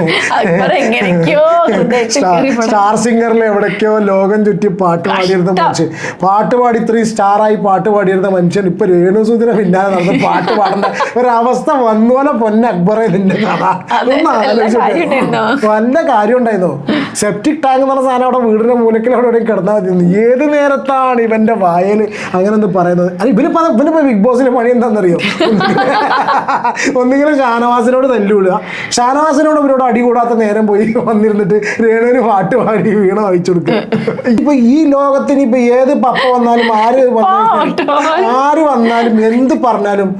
Star സിംഗറിൽ എവിടേക്കോ ലോകം ചുറ്റി പാട്ട് പാടിയിരുന്ന. മനുഷ്യൻ. പാട്ട് പാടി ഇത്രയും സ്റ്റാറായി പാട്ട് പാടിയിരുന്ന മനുഷ്യൻ ഇപ്പൊ രേണുസുദിനെ പിന്നാലെ നടന്ന് പാട്ട് പാടേണ്ട ഒരവസ്ഥ വന്നോലെ പൊന്ന അക്ബറെ ഇതിന്റെ കഥ. ഒന്ന് ആലോചിച്ച് കാര്യം. ഉണ്ടായിരുന്നോ? സെപ്റ്റിക് ടാങ്ക് എന്ന് പറഞ്ഞ സാധനം അവിടെ വീടിന്റെ മൂലക്കിൽ അവിടെ എവിടെയും കിടന്നാൽ മതി. ഏത് നേരത്താണ് ഇവന്റെ വായൽ അങ്ങനെ ഒന്ന് പറയുന്നത് ഇവർ ഇവനിപ്പോ ഇവനിപ്പോ ബിഗ് ബോസിന്റെ പണി എന്താണെന്നറിയോ? ഒന്നിങ്ങനെ ഷാനവാസിനോട് തല്ലുവിടുക ഷാനവാസിനോട് ഇവരോട് അടി കൂടാത്ത നേരം പോയി വന്നിരുന്നിട്ട് രേണുവിന് പാട്ട് പാടി വീണ വായിച്ചു കൊടുക്കുക. ഇപ്പൊ ഈ ലോകത്തിന് ഇപ്പൊ ഏത് പപ്പ വന്നാലും ആര് വന്നാലും ആര് വന്നാലും എന്ത് പറഞ്ഞാലും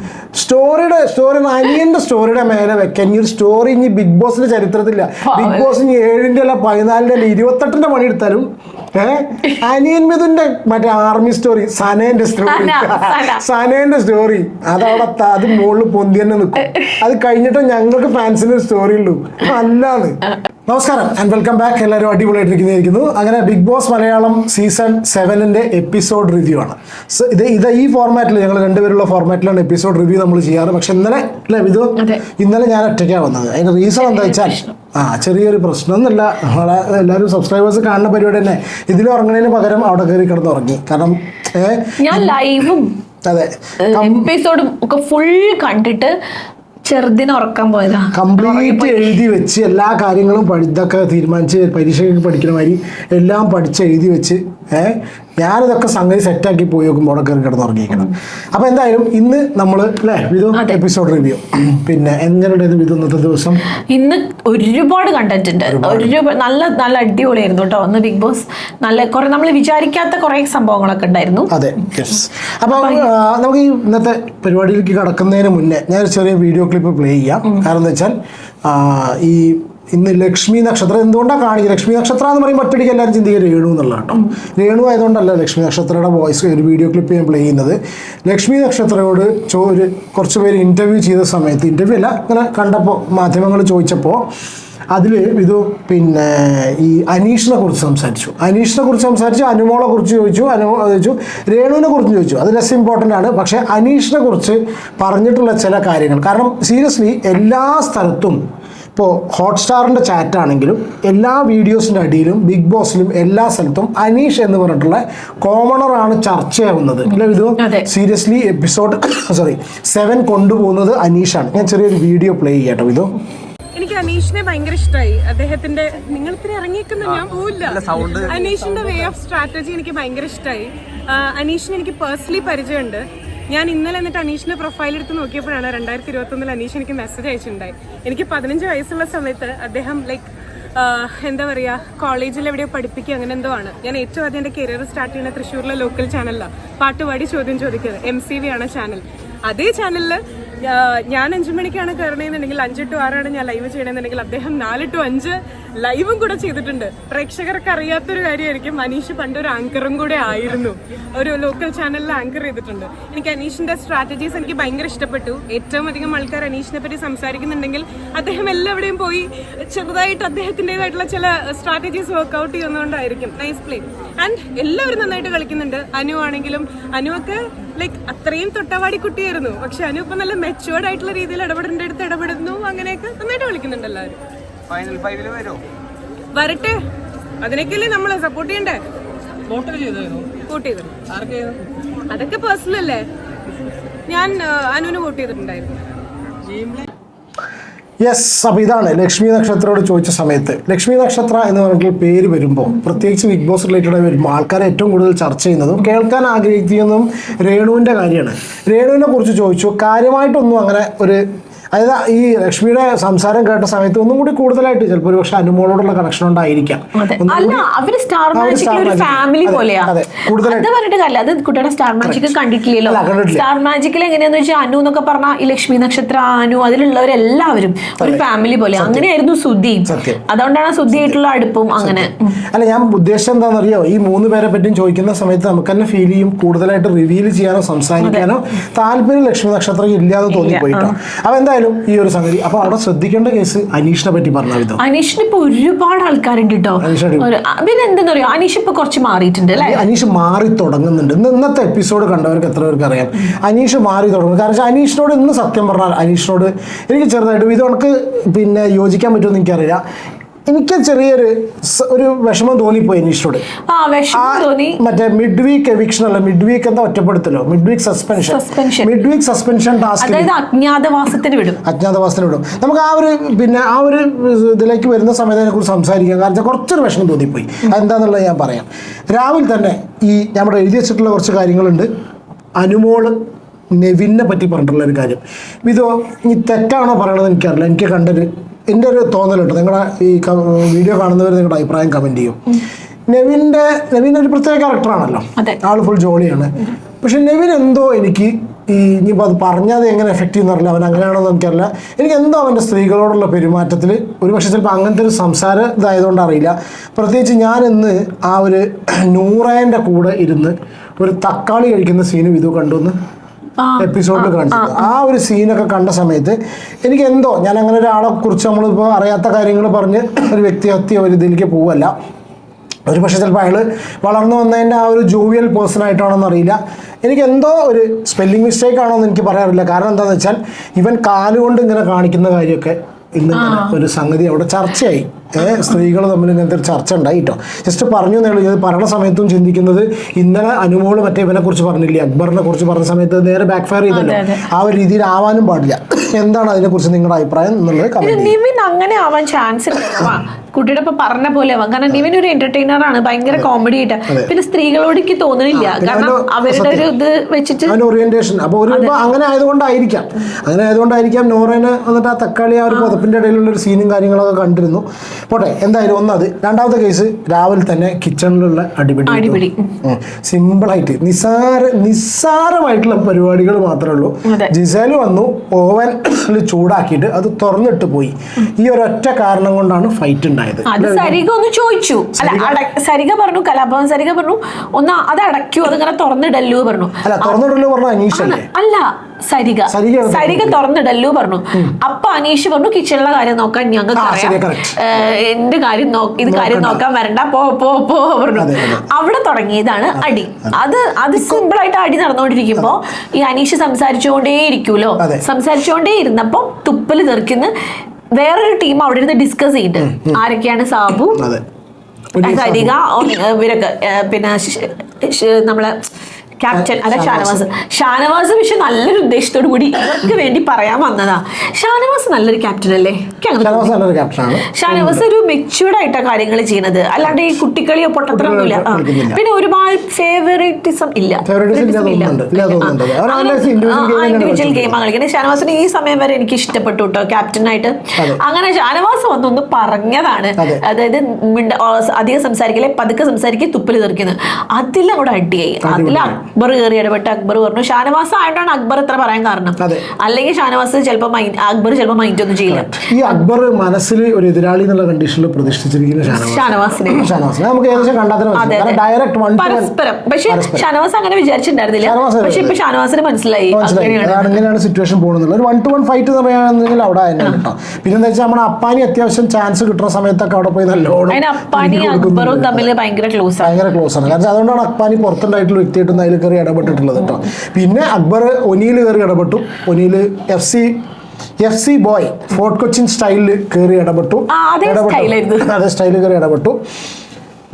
സ്റ്റോറിയുടെ സ്റ്റോറി അനിയന്റെ സ്റ്റോറിയുടെ മേലെ വെക്കാൻ. ഈ ഒരു സ്റ്റോറി ഇനി ബിഗ് ബോസിന്റെ ചരിത്രത്തില്ല. ബിഗ് ബോസ് ഇനി ഏഴിന്റെ അല്ല പതിനാലിന്റെ അല്ല ഇരുപത്തെട്ടിന്റെ പണി എടുത്താലും അനിയൻ മിഥുന്റെ മറ്റേ ആർമി സ്റ്റോറി സനേന്റെ സ്റ്റോറി സന, സന. സനേന്റെ സ്റ്റോറി അതവിടെ അത് മുകളിൽ പൊന്തി തന്നെ നിൽക്കും അത് കഴിഞ്ഞിട്ട് ഞങ്ങൾക്ക് ഫാൻസിന് സ്റ്റോറി ഉള്ളൂ. അല്ലാന്ന്. നമസ്കാരം ആൻഡ് വെൽക്കം ബാക്ക് എല്ലാവരും അടിപൊളിയായിട്ടിരിക്കുന്നതായിരിക്കുന്നു അങ്ങനെ ബിഗ് ബോസ് മലയാളം സീസൺ സെവനിന്റെ എപ്പിസോഡ് റിവ്യൂ ആണ്. സോ ഇത് ഇത് ഈ ഫോർമാറ്റിൽ ഞങ്ങൾ രണ്ടുപേരുള്ള ഫോർമാറ്റിലാണ് എപ്പിസോഡ് റിവ്യൂ നമ്മൾ ചെയ്യാറ്. പക്ഷെ ഇന്നലെ അല്ലേ ഇത്. ഇന്നലെ ഞാൻ ഒറ്റയ്ക്കാണ് വന്നത്. അതിന്റെ റീസൺ എന്താ വെച്ചാൽ ആ ചെറിയൊരു പ്രശ്നം എന്നല്ല. നമ്മളെ എല്ലാവരും സബ്സ്ക്രൈബേഴ്സ് കാണുന്ന പരിപാടി തന്നെ. ഇതിൽ ഉറങ്ങുന്നതിന് പകരം അവിടെ കയറി കിടന്ന് ഉറങ്ങി കാരണം ഞാൻ ലൈവും അതെ. എപ്പിസോഡും ഒക്കെ ഫുൾ കണ്ടിട്ട് ചെറുതിനെ ഉറക്കാൻ പോയതാ. കംപ്ലീറ്റ് എഴുതി വെച്ച് എല്ലാ കാര്യങ്ങളും പഠിതൊക്കെ തീരുമാനിച്ച് പരീക്ഷയ്ക്ക് പഠിക്കണ മാതിരി എല്ലാം പഠിച്ച് എഴുതി വെച്ച് ഏഹ് ഞാനിതൊക്കെ സംഗതി സെറ്റാക്കി പോയി നോക്കുമ്പോൾ അവിടെ കയറി കിടന്ന് ഉറങ്ങിയിരിക്കണം. അപ്പോൾ എന്തായാലും ഇന്ന് നമ്മൾ അല്ലേ വിധു എപ്പിസോഡ് റിവ്യൂ പിന്നെ എങ്ങനെയുണ്ടായിരുന്നു വിധു ഇന്നത്തെ ദിവസം? ഇന്ന് ഒരുപാട് കണ്ടന്റ് ഉണ്ട്. ഒരുപാട്. നല്ല നല്ല അടിപൊളിയായിരുന്നു കേട്ടോ. ഒന്ന് ബിഗ് ബോസ് നല്ല കുറെ നമ്മൾ വിചാരിക്കാത്ത കുറെ സംഭവങ്ങളൊക്കെ ഉണ്ടായിരുന്നു. അതെ യെസ് അപ്പോൾ നമുക്ക് ഇന്നത്തെ പരിപാടിയിലേക്ക് കടക്കുന്നതിന് മുന്നേ ഞാൻ ചെറിയ വീഡിയോ ക്ലിപ്പ് പ്ലേ ചെയ്യാം. കാരണം എന്താ വെച്ചാൽ ഈ ഇന്ന് ലക്ഷ്മി നക്ഷത്രം എന്തുകൊണ്ടാണ് കാണിക്കുക ലക്ഷ്മി നക്ഷത്രം എന്ന് പറയുമ്പോൾ ഒറ്റടിക്ക് എല്ലാവരും ചിന്തിക്കുക രേണു എന്നുള്ള കേട്ടോ. രേണു ആയതുകൊണ്ടല്ല ലക്ഷ്മി നക്ഷത്രയുടെ വോയിസ് ഒരു വീഡിയോ ക്ലിപ്പ് ഞാൻ പ്ലേ ചെയ്യുന്നത്. ലക്ഷ്മി നക്ഷത്രയോട് ചോ ഒരു കുറച്ച് പേര് ഇന്റർവ്യൂ ചെയ്ത സമയത്ത് ഇന്റർവ്യൂ അല്ല ഇങ്ങനെ കണ്ടപ്പോൾ മാധ്യമങ്ങൾ ചോദിച്ചപ്പോൾ അതിൽ ഇത് പിന്നെ ഈ അനീഷിനെ കുറിച്ച് സംസാരിച്ചു. അനീഷിനെ കുറിച്ച് സംസാരിച്ചു അനുമോളെ കുറിച്ച് ചോദിച്ചു അനുമോ ചോദിച്ചു രേണുവിനെ കുറിച്ച് ചോദിച്ചു. അത് ലെസ് ഇമ്പോർട്ടന്റ് ആണ്. പക്ഷേ അനീഷിനെ കുറിച്ച് പറഞ്ഞിട്ടുള്ള ചില കാര്യങ്ങൾ. കാരണം സീരിയസ്ലി എല്ലാ സ്ഥലത്തും ഇപ്പോൾ ഹോട്ട്സ്റ്റാറിന്റെ ചാറ്റാണെങ്കിലും എല്ലാ വീഡിയോസിന്റെ അടിയിലും ബിഗ് ബോസിലും എല്ലാ സ്ഥലത്തും അനീഷ് എന്ന് പറഞ്ഞിട്ടുള്ള കോമണറാണ് ചർച്ചയാവുന്നത് അല്ലേ ഇത് സീരിയസ്ലി എപ്പിസോഡ് സോറി സെവൻ കൊണ്ടുപോകുന്നത് അനീഷാണ്. ഞാൻ ചെറിയൊരു വീഡിയോ പ്ലേ ചെയ്യാട്ടോ ഇത് എനിക്ക് അനീഷിനെ ഭയങ്കര ഇഷ്ടമായി അദ്ദേഹത്തിന്റെ നിങ്ങൾ ഇത്ര ഇറങ്ങിയേക്കുന്ന ഞാൻ പോവില്ല. അനീഷിന്റെ വേ ഓഫ് സ്ട്രാറ്റജി എനിക്ക് ഭയങ്കര ഇഷ്ടമായി അനീഷിന് എനിക്ക് പേഴ്സണലി പരിചയമുണ്ട്. ഞാൻ ഇന്നലെ എന്നിട്ട് അനീഷിന്റെ പ്രൊഫൈൽ എടുത്ത് നോക്കിയപ്പോഴാണ് രണ്ടായിരത്തി ഇരുപത്തി ഒന്നിൽ അനീഷ് എനിക്ക് മെസ്സേജ് അയച്ചിട്ടുണ്ടായി. എനിക്ക് പതിനഞ്ച് വയസ്സുള്ള സമയത്ത് അദ്ദേഹം ലൈക്ക് എന്താ പറയാ കോളേജിൽ എവിടെയോ പഠിപ്പിക്കുക അങ്ങനെ എന്തോ ആണ്. ഞാൻ ഏറ്റവും ആദ്യം എന്റെ കരിയർ സ്റ്റാർട്ട് ചെയ്യുന്ന തൃശ്ശൂരിലെ ലോക്കൽ ചാനലിലാണ് പാട്ടുപാടി ചോദ്യം ചോദിക്കുന്നത്. എം സി വി ആണ് ചാനൽ അതേ ചാനലിൽ ഞാൻ അഞ്ചു മണിക്കാണ് കയറണമെന്നുണ്ടെങ്കിൽ അഞ്ച് ടു ആറാണ് ഞാൻ ലൈവ് ചെയ്യണമെന്നുണ്ടെങ്കിൽ അദ്ദേഹം നാല് ടു അഞ്ച് ലൈവും കൂടെ ചെയ്തിട്ടുണ്ട്. പ്രേക്ഷകർക്ക് അറിയാത്തൊരു കാര്യമായിരിക്കും. അനീഷ് പണ്ട് ഒരു ആങ്കറും കൂടെ ആയിരുന്നു. ഒരു ലോക്കൽ ചാനലിൽ ആങ്കർ ചെയ്തിട്ടുണ്ട്. എനിക്ക് അനീഷിന്റെ സ്ട്രാറ്റജീസ് എനിക്ക് ഭയങ്കര ഇഷ്ടപ്പെട്ടു. ഏറ്റവും അധികം ആൾക്കാർ അനീഷിനെ പറ്റി സംസാരിക്കുന്നുണ്ടെങ്കിൽ അദ്ദേഹം എല്ലാവിടെയും പോയി ചെറുതായിട്ട് അദ്ദേഹത്തിന്റെതായിട്ടുള്ള ചില സ്ട്രാറ്റജീസ് വർക്ക്ഔട്ട് ചെയ്യുന്നതുകൊണ്ടായിരിക്കും. നൈസ് പ്ലേ ആൻഡ് എല്ലാവരും നന്നായിട്ട് കളിക്കുന്നുണ്ട്. അനു ആണെങ്കിലും അനുവൊക്കെ ലൈക്ക് അത്രയും തൊട്ടവാടി കുട്ടിയായിരുന്നു. പക്ഷെ അനു ഇപ്പം നല്ല മെച്ചുവേർഡ് ആയിട്ടുള്ള രീതിയിൽ ഇടപെടേണ്ട അടുത്ത് ഇടപെടുന്നു. അങ്ങനെയൊക്കെ നന്നായിട്ട് കളിക്കുന്നുണ്ട് എല്ലാവരും. ഫൈനൽ ഫൈവിൽ വരുമോ വരട്ടെ. അതിനൊക്കെയല്ലേ നമ്മളെ സപ്പോർട്ട് ചെയ്യണ്ടേ? വോട്ട് ചെയ്തു? അതൊക്കെ പേഴ്സണൽ അല്ലേ? ഞാൻ അനുവിന് വോട്ട് ചെയ്തിട്ടുണ്ടായിരുന്നു. യെസ് അപ്പോൾ ഇതാണ് ലക്ഷ്മി നക്ഷത്രയോട് ചോദിച്ച സമയത്ത്. ലക്ഷ്മി നക്ഷത്ര എന്ന് പറഞ്ഞിട്ട് പേര് വരുമ്പോൾ പ്രത്യേകിച്ച് ബിഗ് ബോസ് റിലേറ്റഡ് വരുമ്പോൾ ആൾക്കാർ ഏറ്റവും കൂടുതൽ ചർച്ച ചെയ്യുന്നതും കേൾക്കാൻ ആഗ്രഹിക്കുന്നതും രേണുവിന്റെ കാര്യമാണ്. രേണുവിനെ കുറിച്ച് ചോദിച്ചു. കാര്യമായിട്ടൊന്നും അങ്ങനെ ഒരു അതായത് ഈ ലക്ഷ്മിയുടെ സംസാരം കേട്ട സമയത്ത് ഒന്നും കൂടി കൂടുതലായിട്ട് ചിലപ്പോൾ ഒരുപക്ഷെ അനുമോളോടുള്ള കണക്ഷൻ ഉണ്ടായിരിക്കാം. അല്ല അവർ സ്റ്റാർ മാജിക് ഒരു ഫാമിലി പോലെയാണ് അതെ പറഞ്ഞിട്ട് കാര്യമില്ല. അത് കുട്ടിയുടെ സ്റ്റാർ മാജിക് കണ്ടിട്ടില്ലല്ലോ. സ്റ്റാർ മാജിക്കിൽ എങ്ങനെയാന്ന് വെച്ചാൽ അനു എന്നൊക്കെ പറഞ്ഞാൽ ഈ ലക്ഷ്മി നക്ഷത്ര അനു അതിലുള്ളവരെല്ലാവരും ഒരു ഫാമിലി പോലെ. അങ്ങനെയായിരുന്നു സുധി. അതുകൊണ്ടാണ് സുധി ആയിട്ടുള്ള അടുപ്പും അങ്ങനെ. അല്ല ഞാൻ ഉദ്ദേശം എന്താണെന്നറിയോ? ഈ മൂന്ന് പേരെ പറ്റിയും ചോദിക്കുന്ന സമയത്ത് നമുക്ക് തന്നെ ഫീൽ ചെയ്യും കൂടുതലായിട്ട് റിവീൽ ചെയ്യാനോ സംസാരിക്കാനോ താല്പര്യം ലക്ഷ്മി നക്ഷത്രം ഇല്ലാതെ തോന്നിപ്പോയിട്ടോ. അപ്പൊ എന്തായാലും എന്തായാലും ഈ ഒരു സംഗതി. അപ്പൊ അവിടെ ശ്രദ്ധിക്കേണ്ട കേസ് അനീഷിനെ പറ്റി പറഞ്ഞ വിധം അനീഷിന് ഇപ്പൊ ഒരുപാട് ആൾക്കാരുണ്ട് കേട്ടോ പിന്നെ എന്താ പറയുക അനീഷ് ഇപ്പൊ കുറച്ച് മാറിയിട്ടുണ്ട് അല്ലെ? അനീഷ് മാറി തുടങ്ങുന്നുണ്ട്. ഇന്ന് ഇന്നത്തെ എപ്പിസോഡ് കണ്ടവർക്ക് എത്ര പേർക്ക് അറിയാം? അനീഷ് മാറി തുടങ്ങും. കാരണം വെച്ചാൽ അനീഷിനോട് ഇന്ന് സത്യം പറഞ്ഞാൽ അനീഷിനോട് എനിക്ക് ചെറുതായിട്ട് ഇത് ഉണക്ക് പിന്നെ യോജിക്കാൻ പറ്റുമെന്ന് എനിക്കറിയില്ല. എനിക്ക് ചെറിയൊരു ഒരു വിഷമം തോന്നിപ്പോയി നിഷോട് മറ്റേ മിഡ് വീക്ക് എവിക്ഷൻ അല്ല മിഡ് വീക്ക് എന്താ ഒറ്റപ്പെടുത്തലോ? Mid week suspension. Mid week suspension task അജ്ഞാതവാസത്തിന് വിടും. അജ്ഞാതവാസത്തിന് വിടും. നമുക്ക് ആ ഒരു പിന്നെ ആ ഒരു ഇതിലേക്ക് വരുന്ന സമയത്ത് അതിനെക്കുറിച്ച് സംസാരിക്കാം. കാരണം കുറച്ചൊരു വിഷമം തോന്നിപ്പോയി. അതെന്താന്നുള്ളത് ഞാൻ പറയാം. രാവിലെ തന്നെ ഈ നമ്മുടെ എഴുതി വെച്ചിട്ടുള്ള കുറച്ച് കാര്യങ്ങളുണ്ട്. അനുമോൾ നെവിനെ പറ്റി പറഞ്ഞിട്ടുള്ള ഒരു കാര്യം. ഇതോ ഈ തെറ്റാണോ പറയണത് എനിക്കറിയില്ല. എനിക്ക് കണ്ടൊരു എന്റെ ഒരു തോന്നലുണ്ട്. നിങ്ങളുടെ ഈ വീഡിയോ കാണുന്നവർ നിങ്ങളുടെ അഭിപ്രായം കമന്റ് ചെയ്യും. നെവിന്റെ നെവിൻ ഒരു പ്രത്യേക ക്യാരക്ടറാണല്ലോ ആൾ ഫുൾ ജോളിയാണ്. പക്ഷെ നെവിൻ എന്തോ എനിക്ക് ഈ ഇനിയിപ്പോൾ അത് പറഞ്ഞത് എങ്ങനെ എഫക്റ്റ് ചെയ്യുന്നറിയില്ല അവൻ അങ്ങനെയാണോ എന്ന് എനിക്കറിയില്ല. എനിക്ക് എന്തോ അവന്റെ സ്ത്രീകളോടുള്ള പെരുമാറ്റത്തിൽ ഒരു പക്ഷേ ചിലപ്പോൾ അങ്ങനത്തെ ഒരു സംസാര ഇതായതുകൊണ്ട് അറിയില്ല. പ്രത്യേകിച്ച് ഞാൻ ഇന്ന് ആ ഒരു നൂറേന്റെ കൂടെ ഇരുന്ന് ഒരു തക്കാളി കഴിക്കുന്ന സീനും ഇത് കണ്ടു എന്ന് ആ, എപ്പിസോഡിൽ കാണിച്ചത് ആ ഒരു സീനൊക്കെ കണ്ട സമയത്ത് എനിക്ക് എന്തോ ഞാൻ അങ്ങനെ ഒരാളെ കുറിച്ച് നമ്മളിപ്പോൾ അറിയാത്ത കാര്യങ്ങൾ പറഞ്ഞ് ഒരു വ്യക്തിഹത്യ ഒരു ഇതിലേക്ക് പോവല്ല. ഒരു പക്ഷേ ചിലപ്പോൾ അയാൾ വളർന്നു വന്നതിന്റെ ആ ഒരു ജൂവിയൽ പേഴ്സൺ ആയിട്ടാണോന്ന് അറിയില്ല. എനിക്ക് എന്തോ ഒരു സ്പെല്ലിംഗ് മിസ്റ്റേക്ക് ആണോ എന്ന് എനിക്ക് പറയാറില്ല. കാരണം എന്താണെന്ന് വെച്ചാൽ ഇവൻ കാലുകൊണ്ട് ഇങ്ങനെ കാണിക്കുന്ന കാര്യമൊക്കെ ഇന്ന് ഇങ്ങനെ ഒരു സംഗതി അവിടെ ചർച്ചയായി. ഏഹ് സ്ത്രീകൾ തമ്മിൽ ഇങ്ങനത്തെ ഒരു ചർച്ച ഉണ്ടായി കേട്ടോ. ജസ്റ്റ് പറഞ്ഞു എന്നേ ഉള്ളൂ ഇത് പറയുന്ന സമയത്തും ചിന്തിക്കുന്നത് ഇന്നലെ അനുമോൾ മറ്റേ ഇവനെ കുറിച്ച് പറഞ്ഞില്ലേ അക്ബറിനെ കുറിച്ച് പറഞ്ഞ സമയത്ത് നേരെ ബാക്ക് ഫയർ ചെയ്തല്ലോ. ആ ഒരു രീതിയിൽ ആവാനും പാടില്ല. എന്താണ് അതിനെ കുറിച്ച് നിങ്ങളുടെ അഭിപ്രായം? എന്നുള്ളത് അങ്ങനെ ആവാൻ ചാൻസ് കുട്ടിയുടെ ഇപ്പൊ പറഞ്ഞ പോലെ ആവാം. കാരണം ഇവൻ ഒരു എന്റർടൈനർ ആണ് ഭയങ്കര കോമഡി ആയിട്ട്. പിന്നെ സ്ത്രീകളോട് എനിക്ക് തോന്നുന്നില്ല. കാരണം അവരുടെ ഒരു ഇത് വെച്ചിട്ട് ഓറിയന്റേഷൻ അപ്പൊ ഒരു അങ്ങനെ ആയതുകൊണ്ടായിരിക്കാം. അങ്ങനെ ആയതുകൊണ്ടായിരിക്കാം നോറേനെ വന്നിട്ട് ആ തക്കാളി ആ ഒരു പുതപ്പിന്റെ ഇടയിലുള്ള ഒരു സീനും കാര്യങ്ങളൊക്കെ കണ്ടിരുന്നു. പോട്ടെ എന്തായാലും ഒന്നത്. രണ്ടാമത്തെ കേസ് രാവിലെ തന്നെ കിച്ചണിലുള്ള അടിപിടി അടിപിടി. സിമ്പിളായിട്ട് നിസാര നിസ്സാരമായിട്ടുള്ള പരിപാടികൾ മാത്രമേ ഉള്ളൂ. ജിസേൽ വന്നു ഓവൻ ചൂടാക്കിയിട്ട് അത് തുറന്നിട്ട് പോയി. ഈ ഒരൊറ്റ കാരണം കൊണ്ടാണ് ഫൈറ്റ് ഉണ്ടായത്. അത് സരിക ഒന്ന് ചോദിച്ചു. അല്ല സരിക പറഞ്ഞു കലാഭവൻ സരിക പറഞ്ഞു ഒന്ന് അത് അടയ്ക്കൂ അതിങ്ങനെ തുറന്നിടല്ലോ പറഞ്ഞു. അല്ല തുറന്നിടല്ലോ പറഞ്ഞു അനീഷല്ലേ അല്ല? സരിക സരിഗ. സരിക തുറന്നിടല്ലു പറഞ്ഞു. അപ്പൊ അനീഷ് പറഞ്ഞു കിച്ചണിലെ കാര്യം നോക്കാൻ ഞങ്ങൾക്ക് അറിയാം. എന്റെ കാര്യം ഇത് കാര്യം നോക്കാൻ വരണ്ട. പോ പോ പോ പറഞ്ഞു. അവിടെ തുടങ്ങിയതാണ് അടി. അത്. അത് സിമ്പിൾ ആയിട്ട് അടി നടന്നുകൊണ്ടിരിക്കുമ്പോ ഈ അനീഷ് സംസാരിച്ചുകൊണ്ടേ ഇരിക്കൂലോ സംസാരിച്ചുകൊണ്ടേ ഇരുന്നപ്പോ തുപ്പൽ തെറിക്കുന്ന. വേറൊരു ടീം അവിടെ ഇരുന്ന് ഡിസ്കസ് ചെയ്തിട്ട് ആരൊക്കെയാണ് സാബു? ഹരിക ഇവരൊക്കെ പിന്നെ നമ്മളെ ക്യാപ്റ്റൻ അല്ല ഷാനവാസ്. ഷാനവാസ്. പക്ഷെ നല്ലൊരു ഉദ്ദേശത്തോടു കൂടി ഇവർക്ക് വേണ്ടി പറയാൻ വന്നതാ. ഷാനവാസ് നല്ലൊരു ക്യാപ്റ്റൻ അല്ലേ? ഷാനവാസ് നല്ലൊരു ക്യാപ്റ്റനാണ് ഷാനവാസ് ഒരു മെച്യൂർഡ് ആയിട്ടാ കാര്യങ്ങൾ ചെയ്യുന്നത് അല്ലാണ്ട് ഈ കുട്ടിക്കളിയോ പൊട്ടത്തരമൊന്നുമില്ല ആ. പിന്നെ ഒരുപാട് ഫേവറേറ്റിസം ഇല്ല. ഇൻഡിവിജ്വൽ. ഗെയിമാണ് കളിക്കുന്നത് ഷാനവാസിന് ഈ സമയം വരെ എനിക്ക് ഇഷ്ടപ്പെട്ടു കേട്ടോ ക്യാപ്റ്റനായിട്ട്. അങ്ങനെ ഷാനവാസ് വന്നൊന്ന് പറഞ്ഞതാണ്. അതായത് അധികം സംസാരിക്കില്ലേ? പതുക്കെ സംസാരിക്കുക തുപ്പൽ തെറിക്കുന്നത് അതിലങ്ങോട്ട് അടിയായി. അതിൽ അക്ബർ കയറി ഇടപെട്ട് അക്ബർ പറഞ്ഞു. ഷാനവാസ് ആയിട്ടാണ് അക്ബർ ഇത്ര പറയാൻ കാരണം. അല്ലെങ്കിൽ ഷാനവാസ് ചിലപ്പോൾ അക്ബർ ചിലപ്പോൾ മൈൻഡ് ഒന്നും ചെയ്യില്ല. ഈ അക്ബർ മനസ്സിൽ ഒരു എതിരാളി എന്നുള്ള കണ്ടീഷനിൽ പ്രതിഷ്ഠിച്ചിരിക്കുന്ന ഷാനവാസ്. ഷാനവാസിനെ. നമുക്ക് ഏകദേശം അതെ ഡയറക്റ്റ് പരസ്പരം. പക്ഷെ ഷാനവാസ് അങ്ങനെ വിചാരിച്ചിട്ടുണ്ടായിരുന്നില്ല. പക്ഷെ ഇപ്പൊ ഷാനവാസിന് മനസ്സിലായി. അങ്ങനെയാണ്. സിറ്റുവേഷൻ പോകുന്നത്. ഒരു വൺ ടു വൺ ഫൈറ്റ് എന്ന് പറയുകയാണെങ്കിൽ അവിടെ തന്നെ കേട്ടോ. പിന്നെ എന്താ വെച്ചാൽ നമ്മുടെ അപ്പാനി അത്യാവശ്യം ചാൻസ് കിട്ടുന്ന സമയത്തൊക്കെ അവിടെ പോയി നല്ലോണം അപ്പാനി അക്ബറും തമ്മിൽ ഭയങ്കര ക്ലോസ് ആണ്. ഭയങ്കര ക്ലോസ് ആണ്. കാരണം അതുകൊണ്ടാണ് അപ്പാനി പുറത്തുണ്ടായിട്ടുള്ള വ്യക്തിയായിട്ടൊന്നും അതിൽ കയറി ഇടപെട്ടിട്ടുള്ളത് കേട്ടോ. പിന്നെ അക്ബർ ഒനിയിൽ കയറി ഇടപെട്ടു. ഒനിയിൽ F C F C boy fort Cochin സ്റ്റൈലിൽ കയറി ഇടപെട്ടു. അതേ ഇടപെട്ടു. അതേ സ്റ്റൈലിൽ കയറി ഇടപെട്ടു.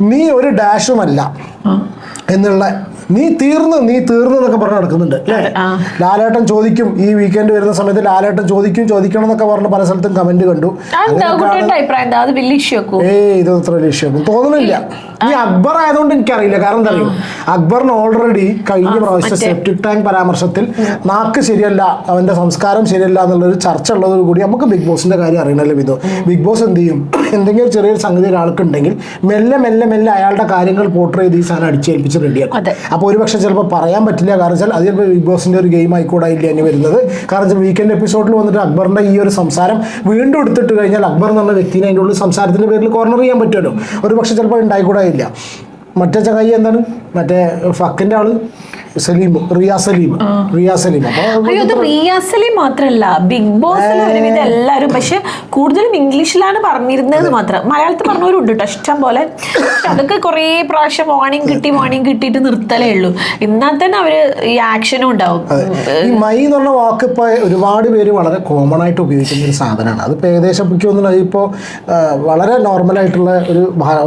നീ ഒരു ഡാഷുമല്ല എന്നുള്ള നീ തീർന്നു നീ തീർന്നു എന്നൊക്കെ പറഞ്ഞ് നടക്കുന്നുണ്ട് അല്ലേ? ലാലേട്ടൻ ചോദിക്കും ഈ വീക്കെൻഡ് വരുന്ന സമയത്ത് ലാലേട്ടൻ ചോദിക്കും ചോദിക്കണം എന്നൊക്കെ പറഞ്ഞ് പല സ്ഥലത്തും കമന്റ് കണ്ടു. ഏ ഇഷ്യൂ ഏയ് ഇത് അത്ര വലിയ വിഷയം തോന്നുന്നില്ല. ഈ അക്ബർ ആയതുകൊണ്ട് എനിക്കറിയില്ല. കാരണം എന്താ അറിയോ? അക്ബറിന് ഓൾറെഡി കഴിഞ്ഞ പ്രാവശ്യം സെപ്റ്റിക് ടാങ്ക് പരാമർശത്തിൽ നാക്ക് ശരിയല്ല അവന്റെ സംസ്കാരം ശരിയല്ല എന്നുള്ളൊരു ചർച്ച ഉള്ളതോട് കൂടി നമുക്ക് ബിഗ് ബോസിന്റെ കാര്യം അറിയണല്ലോ വിധോ. ബിഗ് ബോസ് എന്ത് ചെയ്യും? എന്തെങ്കിലും ചെറിയൊരു സംഗതി ഒരാൾക്ക് ഉണ്ടെങ്കിൽ മെല്ലെ മെല്ലെ മെല്ലെ അയാളുടെ കാര്യങ്ങൾ പോർട്ട്രേ ചെയ്ത് ഈ സാധനം അടിച്ചേൽപ്പിച്ച് റെഡിയാക്കും. അപ്പോൾ ഒരു പക്ഷേ ചിലപ്പോൾ പറയാൻ പറ്റില്ല. കാരണം വെച്ചാൽ അത് ചിലപ്പോൾ ബിഗ് ബോസിന്റെ ഒരു ഗെയിം ആയിക്കൂടാ ഇല്ല ഇനി വരുന്നത്. കാരണം വെച്ചാൽ വീക്കെൻഡ് എപ്പിസോഡിൽ വന്നിട്ട് അക്ബറിന്റെ ഈ ഒരു സംസാരം വീണ്ടും എടുത്തിട്ട് കഴിഞ്ഞാൽ അക്ബർ എന്നുള്ള വ്യക്തിനെ അതിന്റെ ഉള്ളിൽ സംസാരത്തിന്റെ പേരിൽ കോർണർ ചെയ്യാൻ പറ്റുമല്ലോ. ഒരു പക്ഷേ ചിലപ്പോൾ ഉണ്ടായിക്കൂടാ ഇല്ല മറ്റേ ചങ്ങായി എന്താണ്? മറ്റേ ഫക്കിന്റെ ആൾ സലീം റിയാ സലീം. റിയാ സലീം. അയ്യോ അത് സലീം മാത്രല്ല. ബിഗ് ബോസ് ഒരുവിധം എല്ലാവരും പക്ഷെ കൂടുതലും ഇംഗ്ലീഷിലാണ് പറഞ്ഞിരുന്നത് മാത്രം. മലയാളത്തിൽ പറഞ്ഞവരുണ്ട് കേട്ടോ ഇഷ്ടം പോലെ. അതൊക്കെ കുറേ പ്രാവശ്യം വാണിംഗ് കിട്ടി വാണിംഗ് കിട്ടിയിട്ട് നിർത്തലേ ഉള്ളൂ. എന്നാൽ തന്നെ അവർ ഈ ആക്ഷനും ഉണ്ടാവും. ഈ മൈ എന്ന് പറഞ്ഞ വാക്ക് ഇപ്പൊ ഒരുപാട് പേര് വളരെ കോമൺ ആയിട്ട് ഉപയോഗിക്കുന്ന ഒരു സാധനമാണ്. അതിപ്പോ ഏകദേശം എനിക്ക് തോന്നുന്നു അതിപ്പോ ആ, വളരെ നോർമൽ ആയിട്ടുള്ള ഒരു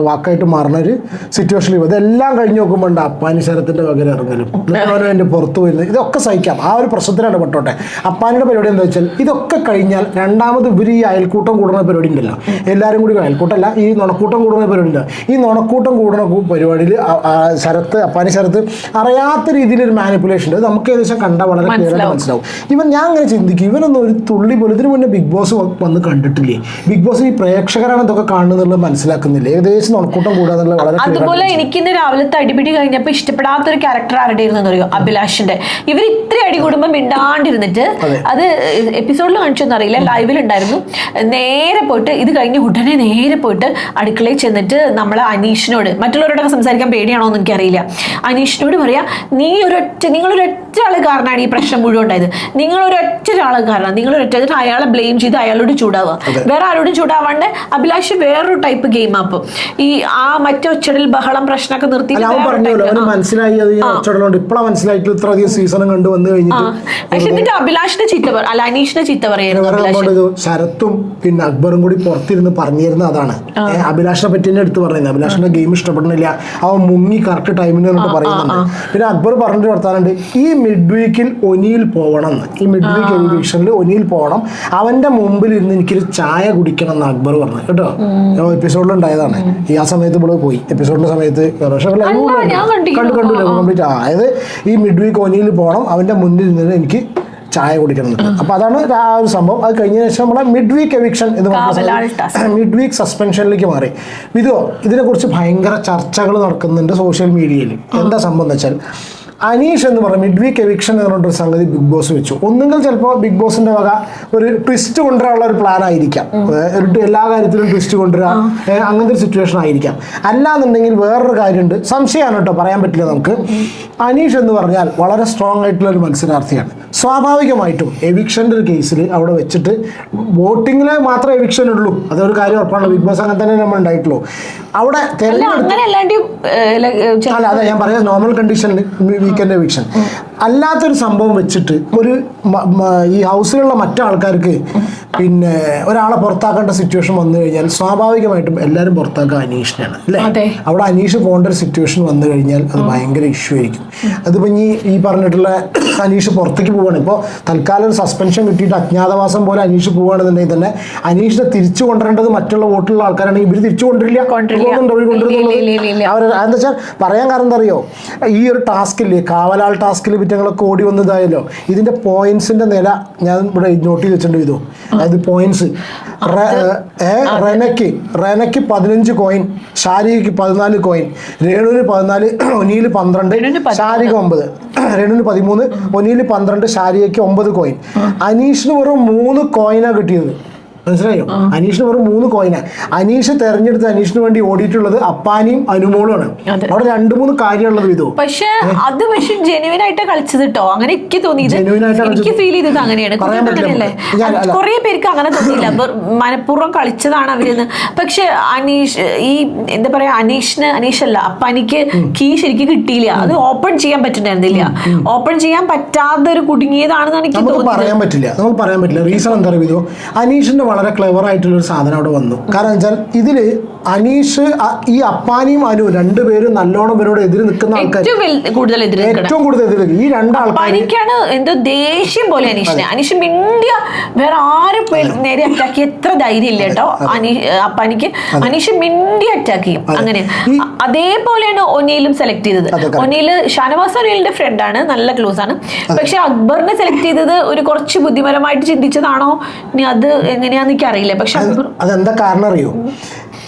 വാക്കായിട്ട് മാറുന്ന ഒരു സിറ്റുവേഷനിൽ ഇതെല്ലാം കഴിഞ്ഞ് നോക്കുമ്പോൾ ഉണ്ട് അപ്പാനി ശരത്തിന്റെ പകരം ഇറങ്ങലും. അവനും എന്റെ പുറത്ത് വരുന്നത് ഇതൊക്കെ സഹിക്കാം. ആ ഒരു പ്രശ്നത്തിനാണ് ഇടപെട്ടോട്ടെ അപ്പാനിയുടെ പരിപാടി എന്താ വെച്ചാൽ ഇതൊക്കെ കഴിഞ്ഞാൽ രണ്ടാമത് ഇവർ ഈ അയൽക്കൂട്ടം കൂടുന്ന പരിപാടി ഉണ്ടല്ലോ. എല്ലാവരും കൂടി അയൽക്കൂട്ടമല്ല ഈ നുണക്കൂട്ടം കൂടുന്ന പരിപാടി ഉണ്ട്. ഈ നുണക്കൂട്ടം കൂടുന്ന പരിപാടിയിൽ ശരത്ത് അപ്പാനി ശരത്ത് അറിയാത്ത രീതിയിൽ ഒരു മാനിപ്പുലേഷൻ ഉണ്ട്. നമുക്ക് ഏകദേശം കണ്ടാൽ വളരെ ക്ലിയർ ആയിട്ട് മനസ്സിലാവും. ഇവൻ ഞാൻ അങ്ങനെ ചിന്തിക്കും. ഇവനൊന്നും ഒരു തുള്ളി പോലും ഇതിനു മുന്നേ ബിഗ് ബോസ് വന്ന് കണ്ടിട്ടില്ലേ? ബിഗ് ബോസ് ഈ പ്രേക്ഷകരാണ് ഇതൊക്കെ കാണുന്നുള്ളത് മനസ്സിലാക്കുന്നില്ല? ഏകദേശം നുണക്കൂട്ടം കൂടാന്നുള്ള വളരെ clear ആയിട്ട് അതുപോലെ എനിക്ക് ഇന്ന് രാവിലത്തെ അടിപിടി കഴിഞ്ഞപ്പോൾ ഇഷ്ടപ്പെടാത്ത ഒരു ക്യാരക്ടർ ആരുടെ ഇരുന്നെന്ന് അറിയോ? അഭിലാഷിന്റെ. ഇവർ ഇത്ര അടി കൂടുമ്പോൾ മിണ്ടാണ്ടിരുന്നിട്ട് അത്. എപ്പിസോഡിൽ കാണിച്ചൊന്നും അറിയില്ല ലൈവിൽ ഉണ്ടായിരുന്നു. നേരെ പോയിട്ട് ഇത് കഴിഞ്ഞ് ഉടനെ നേരെ പോയിട്ട് അടുക്കളയിൽ ചെന്നിട്ട് നമ്മളെ അനീഷിനോട് മറ്റുള്ളവരോടൊക്കെ സംസാരിക്കാൻ പേടിയാണോ എന്ന് എനിക്കറിയില്ല. അനീഷിനോട് പറയാ നീ ഒരൊറ്റ നിങ്ങളൊരൊറ്റ ആൾ കാരണമാണ് ഈ പ്രശ്നം മുഴുവൻ ഉണ്ടായത്. നിങ്ങളൊരൊറ്റ ഒരാൾ ഒരാളെ കാരണം നിങ്ങളൊരൊറ്റ അയാളെ ബ്ലെയിം ചെയ്ത് അയാളോട് ചൂടാവുക വേറെ ആരോടും ചൂടാവാണ്ട് അഭിലാഷ് വേറൊരു ടൈപ്പ് ഗെയിം ആപ്പ്. ഈ ആ മറ്റൊച്ചടിൽ ബഹളം പ്രശ്നമൊക്കെ നിർത്തി അല്ല അവൻ പറഞ്ഞല്ലോ അവന് മനസ്സിലായി അത് ഒച്ചടലുണ്ട് ഇപ്പോഴാണ് മനസ്സിലായിട്ട് ഇത്ര അധികം സീസണും കണ്ടു വന്നു കഴിഞ്ഞിട്ട്. പക്ഷെ എന്നിട്ട് അഭിലാഷിനെ ചീത്ത പറ അല്ല അനീഷിനെ ചീത്ത പറയായിരുന്നു ശരത്തും പിന്നെ അക്ബറും കൂടി പുറത്തിരുന്ന് പറഞ്ഞിരുന്ന അതാണ്. അഭിലാഷിനെ പറ്റി തന്നെ എടുത്ത് പറയുന്നത് അഭിലാഷിന്റെ ഗെയിം ഇഷ്ടപ്പെടുന്നില്ല. അവൻ മുങ്ങി കറക്റ്റ് ടൈമിന് എന്നിട്ട് പറയുന്നുണ്ട്. പിന്നെ അക്ബർ പറഞ്ഞിട്ട് വർത്താനുണ്ട് ഈ മിഡ് വീക്കിൽ ഒനിയിൽ പോകണം എന്ന് ഈ മിഡ് വീക്ക് എലിവേഷനിൽ ഒനിയിൽ പോകണം അവന്റെ മുമ്പിൽ ഇരുന്ന് എനിക്കൊരു ചായ കുടിക്കണം എന്ന് അക്ബർ പറഞ്ഞു. കേട്ടോ? എപ്പിസോഡിൽ ഉണ്ടായതാണ്. ഈ ആ സമയത്ത് ഇവിടെ പോയി. എപ്പിസോഡിന്റെ സമയത്ത് കണ്ടു. കംപ്ലീറ്റ്. അതായത് ഈ മിഡ് വീക്ക് ഓനിയിൽ പോകണം അവന്റെ മുന്നിൽ നിന്ന് എനിക്ക് ചായ കുടിക്കണം അപ്പൊ അതാണ് ആ ഒരു സംഭവം. അത് കഴിഞ്ഞ ശേഷം നമ്മളെ മിഡ് വീക്ക് എവിക്ഷൻ എന്ന് പറഞ്ഞാൽ പറഞ്ഞ മിഡ് വീക്ക് സസ്പെൻഷനിലേക്ക് മാറി. ഇതോ ഇതിനെക്കുറിച്ച് ഭയങ്കര ചർച്ചകൾ നടക്കുന്നുണ്ട് സോഷ്യൽ മീഡിയയിൽ. എന്താ സംഭവം എന്ന് വെച്ചാൽ അനീഷ് എന്ന് പറഞ്ഞ മിഡ് വീക്ക് എവിക്ഷൻ എന്ന് പറഞ്ഞിട്ടൊരു സംഗതി ബിഗ് ബോസ് വെച്ചു. ഒന്നുകിൽ ചിലപ്പോൾ ബിഗ് ബോസിന്റെ വക ഒരു ട്വിസ്റ്റ് കൊണ്ടുവരാനുള്ള ഒരു പ്ലാൻ ആയിരിക്കാം. ഒരു എല്ലാ കാര്യത്തിലും ട്വിസ്റ്റ് കൊണ്ടുവരാം. അങ്ങനത്തെ ഒരു സിറ്റുവേഷൻ ആയിരിക്കാം. അല്ലാന്നുണ്ടെങ്കിൽ വേറൊരു കാര്യമുണ്ട്. സംശയമാണ് കേട്ടോ. പറയാൻ പറ്റില്ല നമുക്ക്. അനീഷ് എന്ന് പറഞ്ഞാൽ വളരെ സ്ട്രോങ് ആയിട്ടുള്ള ഒരു മത്സരാർത്ഥിയാണ്. സ്വാഭാവികമായിട്ടും എവിക്ഷന്റെ ഒരു കേസിൽ അവിടെ വെച്ചിട്ട് വോട്ടിങ്ങിൽ മാത്രമേ എവിക്ഷൻ ഉള്ളൂ അതൊരു കാര്യം ഉറപ്പാണ്. ബിഗ് ബോസ് അങ്ങനെ തന്നെ നമ്മൾ ഉണ്ടായിട്ടുള്ളൂ. അവിടെ തെരഞ്ഞെടുപ്പ് അല്ല അതെ ഞാൻ പറയാം നോർമൽ കണ്ടീഷനിൽ വീക്കെൻഡ് എവിക്ഷൻ അല്ലാത്തൊരു സംഭവം വെച്ചിട്ട് ഒരു ഈ ഹൗസിലുള്ള മറ്റാൾക്കാർക്ക് പിന്നെ ഒരാളെ പുറത്താക്കേണ്ട സിറ്റുവേഷൻ വന്നു കഴിഞ്ഞാൽ സ്വാഭാവികമായിട്ടും എല്ലാവരും പുറത്താക്കാൻ അനീഷിനാണ് അല്ലേ. അവിടെ അനീഷ് പോകേണ്ട ഒരു സിറ്റുവേഷൻ വന്നു കഴിഞ്ഞാൽ അത് ഭയങ്കര ഇഷ്യൂ ആയിരിക്കും. അതിപ്പോൾ ഇനി ഈ പറഞ്ഞിട്ടുള്ള അനീഷ് പുറത്തേക്ക് പോവാണ് ഇപ്പോൾ തൽക്കാലം സസ്പെൻഷൻ കിട്ടിയിട്ട് അജ്ഞാതവാസം പോലെ അനീഷ് പോവുകയാണെന്നുണ്ടെങ്കിൽ തന്നെ അനീഷിനെ തിരിച്ചു കൊണ്ടുവരേണ്ടത് മറ്റുള്ള വോട്ടുള്ള ആൾക്കാരാണെങ്കിൽ ഇവർ തിരിച്ചു. കൊണ്ടുവരുന്നുള്ളത് അവർ എന്താ വെച്ചാൽ പറയാൻ കാരണം എന്താ അറിയോ? ഈ ഒരു ടാസ്കില്ലേ കാവലാൾ ടാസ്കിൽ വിറ്റങ്ങളൊക്കെ ഓടി വന്നതായല്ലോ. ഇതിന്റെ പോയിന്റ്സിന്റെ നില ഞാൻ ഇവിടെ നോട്ട് ചെയ്ത് വെച്ചിട്ടുണ്ട് ഇതോ. അതായത് പോയിന്റ്സ് റെനയ്ക്ക് റെനയ്ക്ക് പതിനഞ്ച് കോയിൻ ഷാരിക്ക് പതിനാല് കോയിൻ രേണുവിന് പതിനാല് ഒനിയിൽ പന്ത്രണ്ട് ശാരീരിക ഒമ്പത്. രേണുവിന് പതിമൂന്ന് ഒനിയിൽ പന്ത്രണ്ട് ഷാരിയയ്ക്ക് ഒമ്പത് കോയിൻ അനീഷിന് വെറും മൂന്ന് കോയിനാണ് കിട്ടിയത്. മനസ്സിലായോ? അനീഷിന് വെറും മൂന്ന് കോയിനാ അനീഷ് തെരഞ്ഞെടുത്ത് അനീഷിന് വേണ്ടി ഓടിയിട്ടുള്ളത് അപ്പാനിയും അനുമോളുമാണ്. അവിടെ രണ്ടു മൂന്ന് കാര്യമുള്ളത് ഇതോ? പക്ഷേ അത് പക്ഷെ ജെനുവിൻ ആയിട്ട് കളിച്ചത് കേട്ടോ അങ്ങനെ എനിക്ക് തോന്നിയത് എനിക്ക് ഫീൽ ചെയ്തത് അങ്ങനെയാണ്. കുറെ പേർക്ക് അങ്ങനെ തോന്നിയില്ല. മനഃപൂർവം കളിച്ചതാണ് അവരെന്ന്. പക്ഷെ അനീഷ് ഈ എന്താ പറയാ അനീഷിന് അനീഷല്ല അപ്പാനിക്ക് കീ ശരിക്കും കിട്ടിയില്ല. അത് ഓപ്പൺ ചെയ്യാൻ പറ്റുന്നുണ്ടായിരുന്നില്ല. ഓപ്പൺ ചെയ്യാൻ പറ്റാതെ ഒരു കുടുങ്ങിയതാണെന്നാണ് എനിക്ക് പറയാൻ പറ്റില്ല. നമുക്ക് പറയാൻ പറ്റില്ല. റീസൺ എന്താ അറിയോ അനീഷിന്റെ വളരെ ക്ലെവർ ആയിട്ടുള്ള ഒരു സാധനം അവിടെ വന്നു. കാരണം വെച്ചാൽ ഇതിൽ അനീഷ് ഈ അപ്പാനിയും അനു രണ്ടുപേരും നല്ലോണം ഇവരോട് എതിര് നിൽക്കുന്ന ആൾക്കാർ ഏറ്റവും കൂടുതൽ എതിരെ ഏറ്റവും കൂടുതൽ എതിര് ഈ രണ്ടാൾക്കാരും അപ്പാനിക്കാണ് എന്തോ ദേഷ്യം പോലെ അനീഷിനെ. അനീഷ് മിണ്ടിയ വേറെ ആരും നേരെ അറ്റാക്ക് എത്ര ധൈര്യം ഇല്ല കേട്ടോ. അപ്പാനിക്ക് അനീഷ് മിണ്ടി അറ്റാക്ക് ചെയ്യും. അങ്ങനെ. അതേപോലെയാണ് ഒനിയിലും സെലക്ട് ചെയ്തത്. ഒനിയിൽ ഷാനവാസ് ഒനിയലിന്റെ ഫ്രണ്ടാണ് നല്ല ക്ലോസ് ആണ്. പക്ഷെ അക്ബറിനെ സെലക്ട് ചെയ്തത് ഒരു കുറച്ച് ബുദ്ധിപരമായിട്ട് ചിന്തിച്ചതാണോ? ഇനി അത് എങ്ങനെയാന്ന് എനിക്ക് അറിയില്ല പക്ഷെ അതെന്താ കാരണം അറിയോ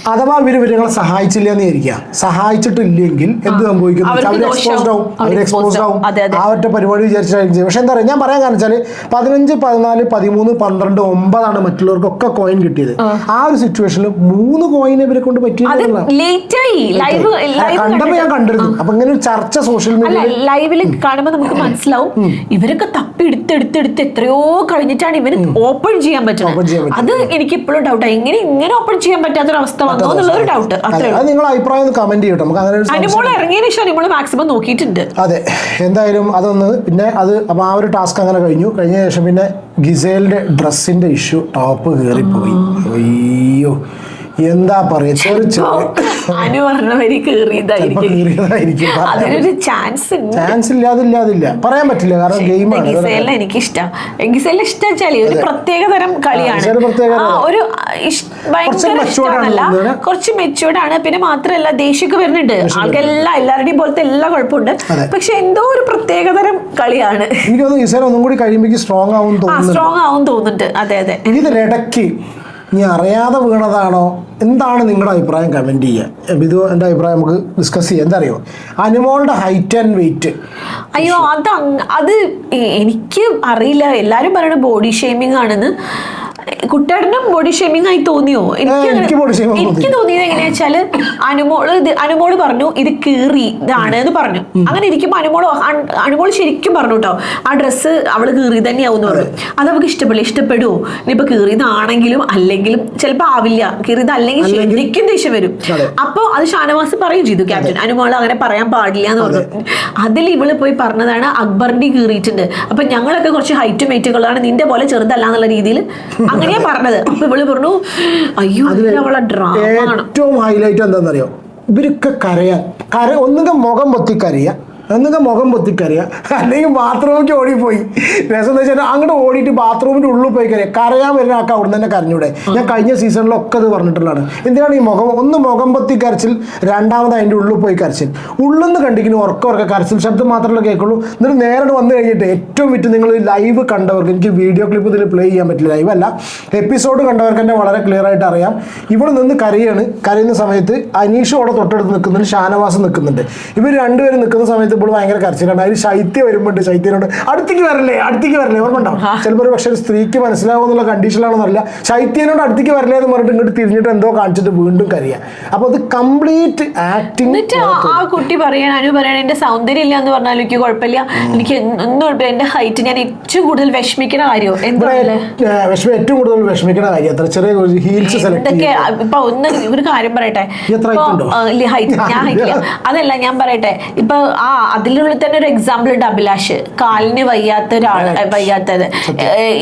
അഥവാ ഇവർ ഇവരെ സഹായിച്ചില്ല എന്ന് ഇരിക്കുക സഹായിച്ചിട്ടില്ലെങ്കിൽ എന്ത് സംഭവിക്കും? അവർ എക്സ്പോസ്ഡ് ആവും. അവർ എക്സ്പോസ്ഡ് ആവും. ഒറ്റ പരിപാടി വിചാരിച്ചായിരിക്കും. പക്ഷെ എന്താ പറയുക? ഞാൻ പറയാൻ കാരണം വെച്ചാൽ പതിനഞ്ച് പതിനാല് പതിമൂന്ന് പന്ത്രണ്ട് ഒമ്പതാണ് മറ്റുള്ളവർക്കൊക്കെ കോയിൻ കിട്ടിയത്. ആ. ഒരു സിറ്റുവേഷനിൽ മൂന്ന് കോയിൻ ഇവരെ കൊണ്ട് ലൈവ് കണ്ടപ്പോ ഞാൻ കണ്ടിരുന്നു. അപ്പൊ ഇങ്ങനെ ഒരു ചർച്ച സോഷ്യൽ മീഡിയ ലൈവിൽ കാണുമ്പോൾ നമുക്ക് മനസ്സിലാവും. ഇവരൊക്കെ തപ്പി എത്രയോ കഴിഞ്ഞിട്ടാണ് ഇവന് ഓപ്പൺ ചെയ്യാൻ പറ്റുന്നത്. അത് എനിക്ക് ഇപ്പോഴും ഡൗട്ടാണ് എങ്ങനെ ഇങ്ങനെ ഓപ്പൺ ചെയ്യാൻ പറ്റാത്തൊരവസ്ഥ വന്നോ എന്നുള്ള ഒരു ഡൗട്ട് അത്രേ അത് നിങ്ങൾ അഭിപ്രായം ഒന്ന് കമന്റ് ചെയ്യട്ടെ നമുക്ക് അങ്ങനെ ഒരു സംശയം- അനുമോൾ ഇറങ്ങിയതിന് ശേഷം അനുമോൾ മാക്സിമം നോക്കിയിട്ടുണ്ട്. അതെ എന്തായാലും അതൊന്ന് പിന്നെ അത് അപ്പോൾ ആ ഒരു ടാസ്ക് അങ്ങനെ കഴിഞ്ഞു. കഴിഞ്ഞ ശേഷം പിന്നെ ഗിസേലിന്റെ ഡ്രസ്സിന്റെ ഇഷ്യൂ ടോപ്പ് കയറിപ്പോയി അയ്യോ. എന്താ പറയാ? അനു പറഞ്ഞ വരി അതിനൊരു ചാൻസ് ചാൻസ് പറയാൻ പറ്റില്ല കാരണം ഗെയിമാണ് എനിക്ക് ഇഷ്ടം ഇഷ്ടം ഒരു പ്രത്യേക തരം കളിയാണ്. ഒരു ഭയങ്കര ഇഷ്ടമല്ല കുറച്ച് മെച്ചൂർഡ് ആണ്. പിന്നെ മാത്രമല്ല ദേഷ്യമൊക്കെ വരുന്നുണ്ട്. ആൾക്കെല്ലാം എല്ലാവരുടെയും പോലത്തെ എല്ലാ കുഴപ്പമുണ്ട്. പക്ഷെ എന്തോ ഒരു പ്രത്യേക തരം കളിയാണ്. എനിക്ക് തോന്നുന്നു ഒന്നും കൂടി കഴിയുമ്പോൾ സ്ട്രോങ് ആവും തോന്നുന്നുണ്ട്. സ്ട്രോങ് ആവും തോന്നുന്നുണ്ട്. അതെ അതെ. ഇതിനിടയ്ക്ക് നീ അറിയാതെ വീണതാണോ? എന്താണ് നിങ്ങളുടെ അഭിപ്രായം? കമന്റ് ചെയ്യുക. ഇത് എന്റെ അഭിപ്രായം നമുക്ക് ഡിസ്കസ് ചെയ്യാം. എന്താ അറിയോ അനുമോളുടെ ഹൈറ്റ് ആൻഡ് വെയിറ്റ് അയ്യോ അത് അത് എനിക്ക് അറിയില്ല. എല്ലാവരും പറയണത് ബോഡി ഷേമിംഗ് ആണെന്ന്. കുട്ടേടനും ബോഡി ഷേമിംഗ് ആയി തോന്നിയോ? എനിക്ക് എനിക്ക്. തോന്നിയത് എങ്ങനെയാ വെച്ചാൽ അനുമോൾ അനുമോൾ പറഞ്ഞു ഇത് കീറി ഇതാണ് എന്ന് പറഞ്ഞു. അങ്ങനെ ഇരിക്കുമ്പോ അനുമോൾ അനുമോൾ അനുമോൾ ശരിക്കും പറഞ്ഞു കേട്ടോ ആ ഡ്രസ്സ് അവൾ കീറി തന്നെയാവും പറഞ്ഞു. അത്. അവൾക്ക് ഇഷ്ടപ്പെടില്ല ഇഷ്ടപ്പെടുവോ? ഇനിയിപ്പോ കീറിയതാണെങ്കിലും അല്ലെങ്കിലും ചിലപ്പോ ആവില്ല. കീറിയതല്ലെങ്കിൽ ശരിക്കും ദേഷ്യം വരും. അപ്പൊ അത് ഷാനവാസ് പറയും ചെയ്തു ക്യാപ്റ്റൻ അനുമോൾ അങ്ങനെ പറയാൻ പാടില്ല എന്ന് പറഞ്ഞു. അതിൽ ഇവൾ പോയി പറഞ്ഞതാണ് അക്ബറിന്റെ കീറിയിട്ടുണ്ട്. അപ്പൊ ഞങ്ങളൊക്കെ കുറച്ച് ഹൈറ്റും വെയിറ്റുകളാണ് നിന്റെ പോലെ ചെറുതല്ല എന്നുള്ള രീതിയിൽ അങ്ങനെയാ പറഞ്ഞത്. അപ്പൊ ഇവൾ പറഞ്ഞു അയ്യോ അവളെ ഡ്രാമ ഏറ്റവും ഹൈലൈറ്റ് എന്താണെന്നറിയോ ഇവരൊക്കെ കരയാൻ കര ഒന്നുകിൽ മുഖം പൊത്തി കരയുക ഒന്നുകിൽ മുഖം പൊത്തി കരയുക അല്ലെങ്കിൽ ബാത്റൂമിലേക്ക് ഓടിപ്പോയി. രസം എന്ന് വെച്ചാൽ അങ്ങോട്ട് ഓടിയിട്ട് ബാത്റൂമിന്റെ ഉള്ളിൽ പോയി കറിയാം കരയാൻ വരുന്ന ആൾക്ക് അവിടെ തന്നെ കരഞ്ഞൂടെ. ഞാൻ കഴിഞ്ഞ സീസണിലൊക്കെ അത് പറഞ്ഞിട്ടുള്ളതാണ്. എന്തിനാണ് ഈ മുഖം ഒന്ന് മുഖം പൊത്തി കരച്ചിൽ രണ്ടാമത് അതിന്റെ ഉള്ളിൽ പോയി കരച്ചിൽ. ഉള്ളിൽ നിന്ന് കണ്ടിരിക്കുന്നു ഉറക്കം ഉറക്കം കരച്ചിൽ ശബ്ദം മാത്രമല്ല കേൾക്കുള്ളൂ. എന്നിട്ട് നേരിട്ട് വന്നു കഴിഞ്ഞിട്ട് ഏറ്റവും വിറ്റ് നിങ്ങൾ ലൈവ് കണ്ടവർക്ക് എനിക്ക് വീഡിയോ ക്ലിപ്പ് ഇതിൽ പ്ലേ ചെയ്യാൻ പറ്റില്ല. ലൈവ് അല്ല. എപ്പിസോഡ് കണ്ടവർക്ക് തന്നെ വളരെ ക്ലിയർ ആയിട്ട് അറിയാം. ഇവിടെ നിന്ന് കരയാണ്. കരയുന്ന സമയത്ത് അനീഷ് അവിടെ തൊട്ടടുത്ത് നിൽക്കുന്നുണ്ട്. ഷാനവാസ് നിൽക്കുന്നുണ്ട്. ഇവർ രണ്ടുപേരും നിൽക്കുന്ന സമയത്ത് ഇപ്പോൾ ഭയങ്കര കരച്ചിലാണ്. അതിന് ശൈത്യം വരുമ്പോണ്ട്. ശൈത്യനോട് അടുത്തേക്ക് വരല്ലേ? അടുത്തേക്ക് വരല്ലേ? ഓർമ്മ ഉണ്ടാവും ചിലപ്പോൾ ഒരു പക്ഷേ ഒരു സ്ത്രീക്ക് മനസ്സിലാവുമെന്നുള്ള കണ്ടീഷനിലാണെന്നറിയില്ല ശൈത്യനോട് അടുത്തേക്ക് വരല്ലേ എന്ന് പറഞ്ഞിട്ട് ഇങ്ങോട്ട് തിരിഞ്ഞിട്ട് എന്തോ കാണിച്ചിട്ട് വീണ്ടും കരയുക അപ്പൊ അത് കംപ്ലീറ്റ് ആക്ടിങ് ആ- കുട്ടി പറയാൻ അനു പറയണ എന്റെ സൗന്ദര്യം ഇല്ല എന്ന് പറഞ്ഞാലും എനിക്ക് കുഴപ്പമില്ല. എനിക്ക് ഒന്നും കുഴപ്പമില്ല. എന്റെ ഹൈറ്റ് ഞാൻ ഏറ്റവും കൂടുതൽ വിഷമിക്കുന്ന കാര്യം ഏഹ്, വിഷമം ഏറ്റവും കൂടുതൽ വിഷമിക്കുന്ന കാര്യം. അത്ര ചെറിയ ഹീൽസ് സെലക്ട് ഇപ്പൊ ഒന്ന് ഒരു കാര്യം പറയട്ടെ. അതല്ല ഞാൻ പറയട്ടെ. ഇപ്പൊ ആ അതിലുള്ള തന്നെ ഒരു എക്സാമ്പിൾ ഉണ്ട് അഭിലാഷ്. കാലിന് വയ്യാത്ത ഒരാൾ വയ്യാത്തത്.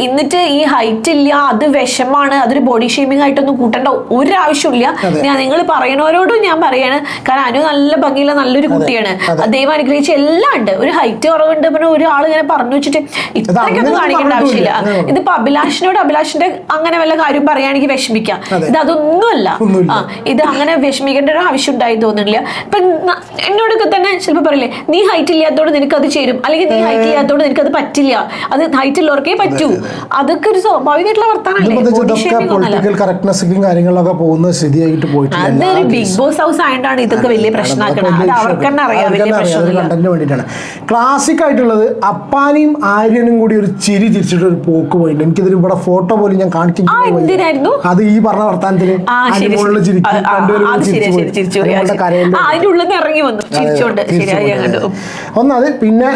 എന്നിട്ട് ഈ ഹൈറ്റ് ഇല്ല അത് വിഷമാണ് അതൊരു ബോഡി ഷേമിംഗ് ആയിട്ടൊന്നും കൂട്ടേണ്ട ഒരു ആവശ്യമില്ല അതെ. ഞാൻ നിങ്ങൾ പറയണവരോടും ഞാൻ പറയാണ്. കാരണം അനു നല്ല ഭംഗിയുള്ള നല്ലൊരു കുട്ടിയാണ്. ദൈവം അനുഗ്രഹിച്ച് എല്ലാം ഉണ്ട്. ഒരു ഹൈറ്റ് കുറവുണ്ട് പിന്നെ ഒരാൾ ഇങ്ങനെ പറഞ്ഞു വെച്ചിട്ട് ഇത്രയ്ക്കൊന്നും കാണിക്കേണ്ട ആവശ്യമില്ല. ഇതിപ്പോ അഭിലാഷിനോട് അഭിലാഷിന്റെ അങ്ങനെ വല്ല കാര്യം പറയുകയാണെങ്കിൽ വിഷമിക്കാം. ഇത് അതൊന്നുമല്ല. ഇത് അങ്ങനെ വിഷമിക്കേണ്ട ഒരു ആവശ്യം ഉണ്ടായി തോന്നുന്നില്ല. ഇപ്പൊ എന്നോടൊക്കെ തന്നെ ചിലപ്പോ പറയില്ലേ നീ ഹൈറ്റ് ഇല്ലാത്തോണ്ട് നിനക്ക് അത് ചേരും. അല്ലെങ്കിൽ നീ ഹൈറ്റ് ഇല്ലാത്തോണ്ട് നിനക്ക് അത് പറ്റില്ല. അത് ഹൈറ്റ് ഉള്ളവർക്കേ പറ്റൂ. അതൊക്കെ ഒരു സ്വാഭാവികമായിട്ടുള്ള പൊളിറ്റിക്കൽ കറക്റ്റ്നെസ്സും കാര്യങ്ങളൊക്കെ പോകുന്ന സ്ഥിതിയായിട്ട് പോയിട്ടില്ല. അതൊരു ബിഗ് ബോസ് ഹൗസ് ആയതുകൊണ്ടാണ് ഇതൊക്കെ വലിയ പ്രശ്നമാക്കണം അത്. അവർക്ക് തന്നെ അറിയാം വലിയ പ്രശ്നമില്ല. കണ്ടന്റിന് വേണ്ടിയിട്ടാണ്. ക്ലാസിക് ആയിട്ടുള്ളത് അപ്പാനിയും ആര്യനും കൂടി ഒരു ചിരി ചിരിച്ചിട്ട് ഒരു പോക്ക് പോയിട്ടുണ്ട്. എനിക്കിതിൽ ഇവിടെ ഫോട്ടോ പോലും ഞാൻ കാണിക്കുന്നു അത് ഈ പറഞ്ഞ വർത്താനത്തിൽ അതിനുള്ളിൽ ചിരിക്കും. അതിന്റെ ഉള്ളിൽ നിന്ന് ഇറങ്ങി വന്നു. ചിരിച്ചോണ്ട് ശരിയായി ഞാൻ കണ്ടു പിന്നെ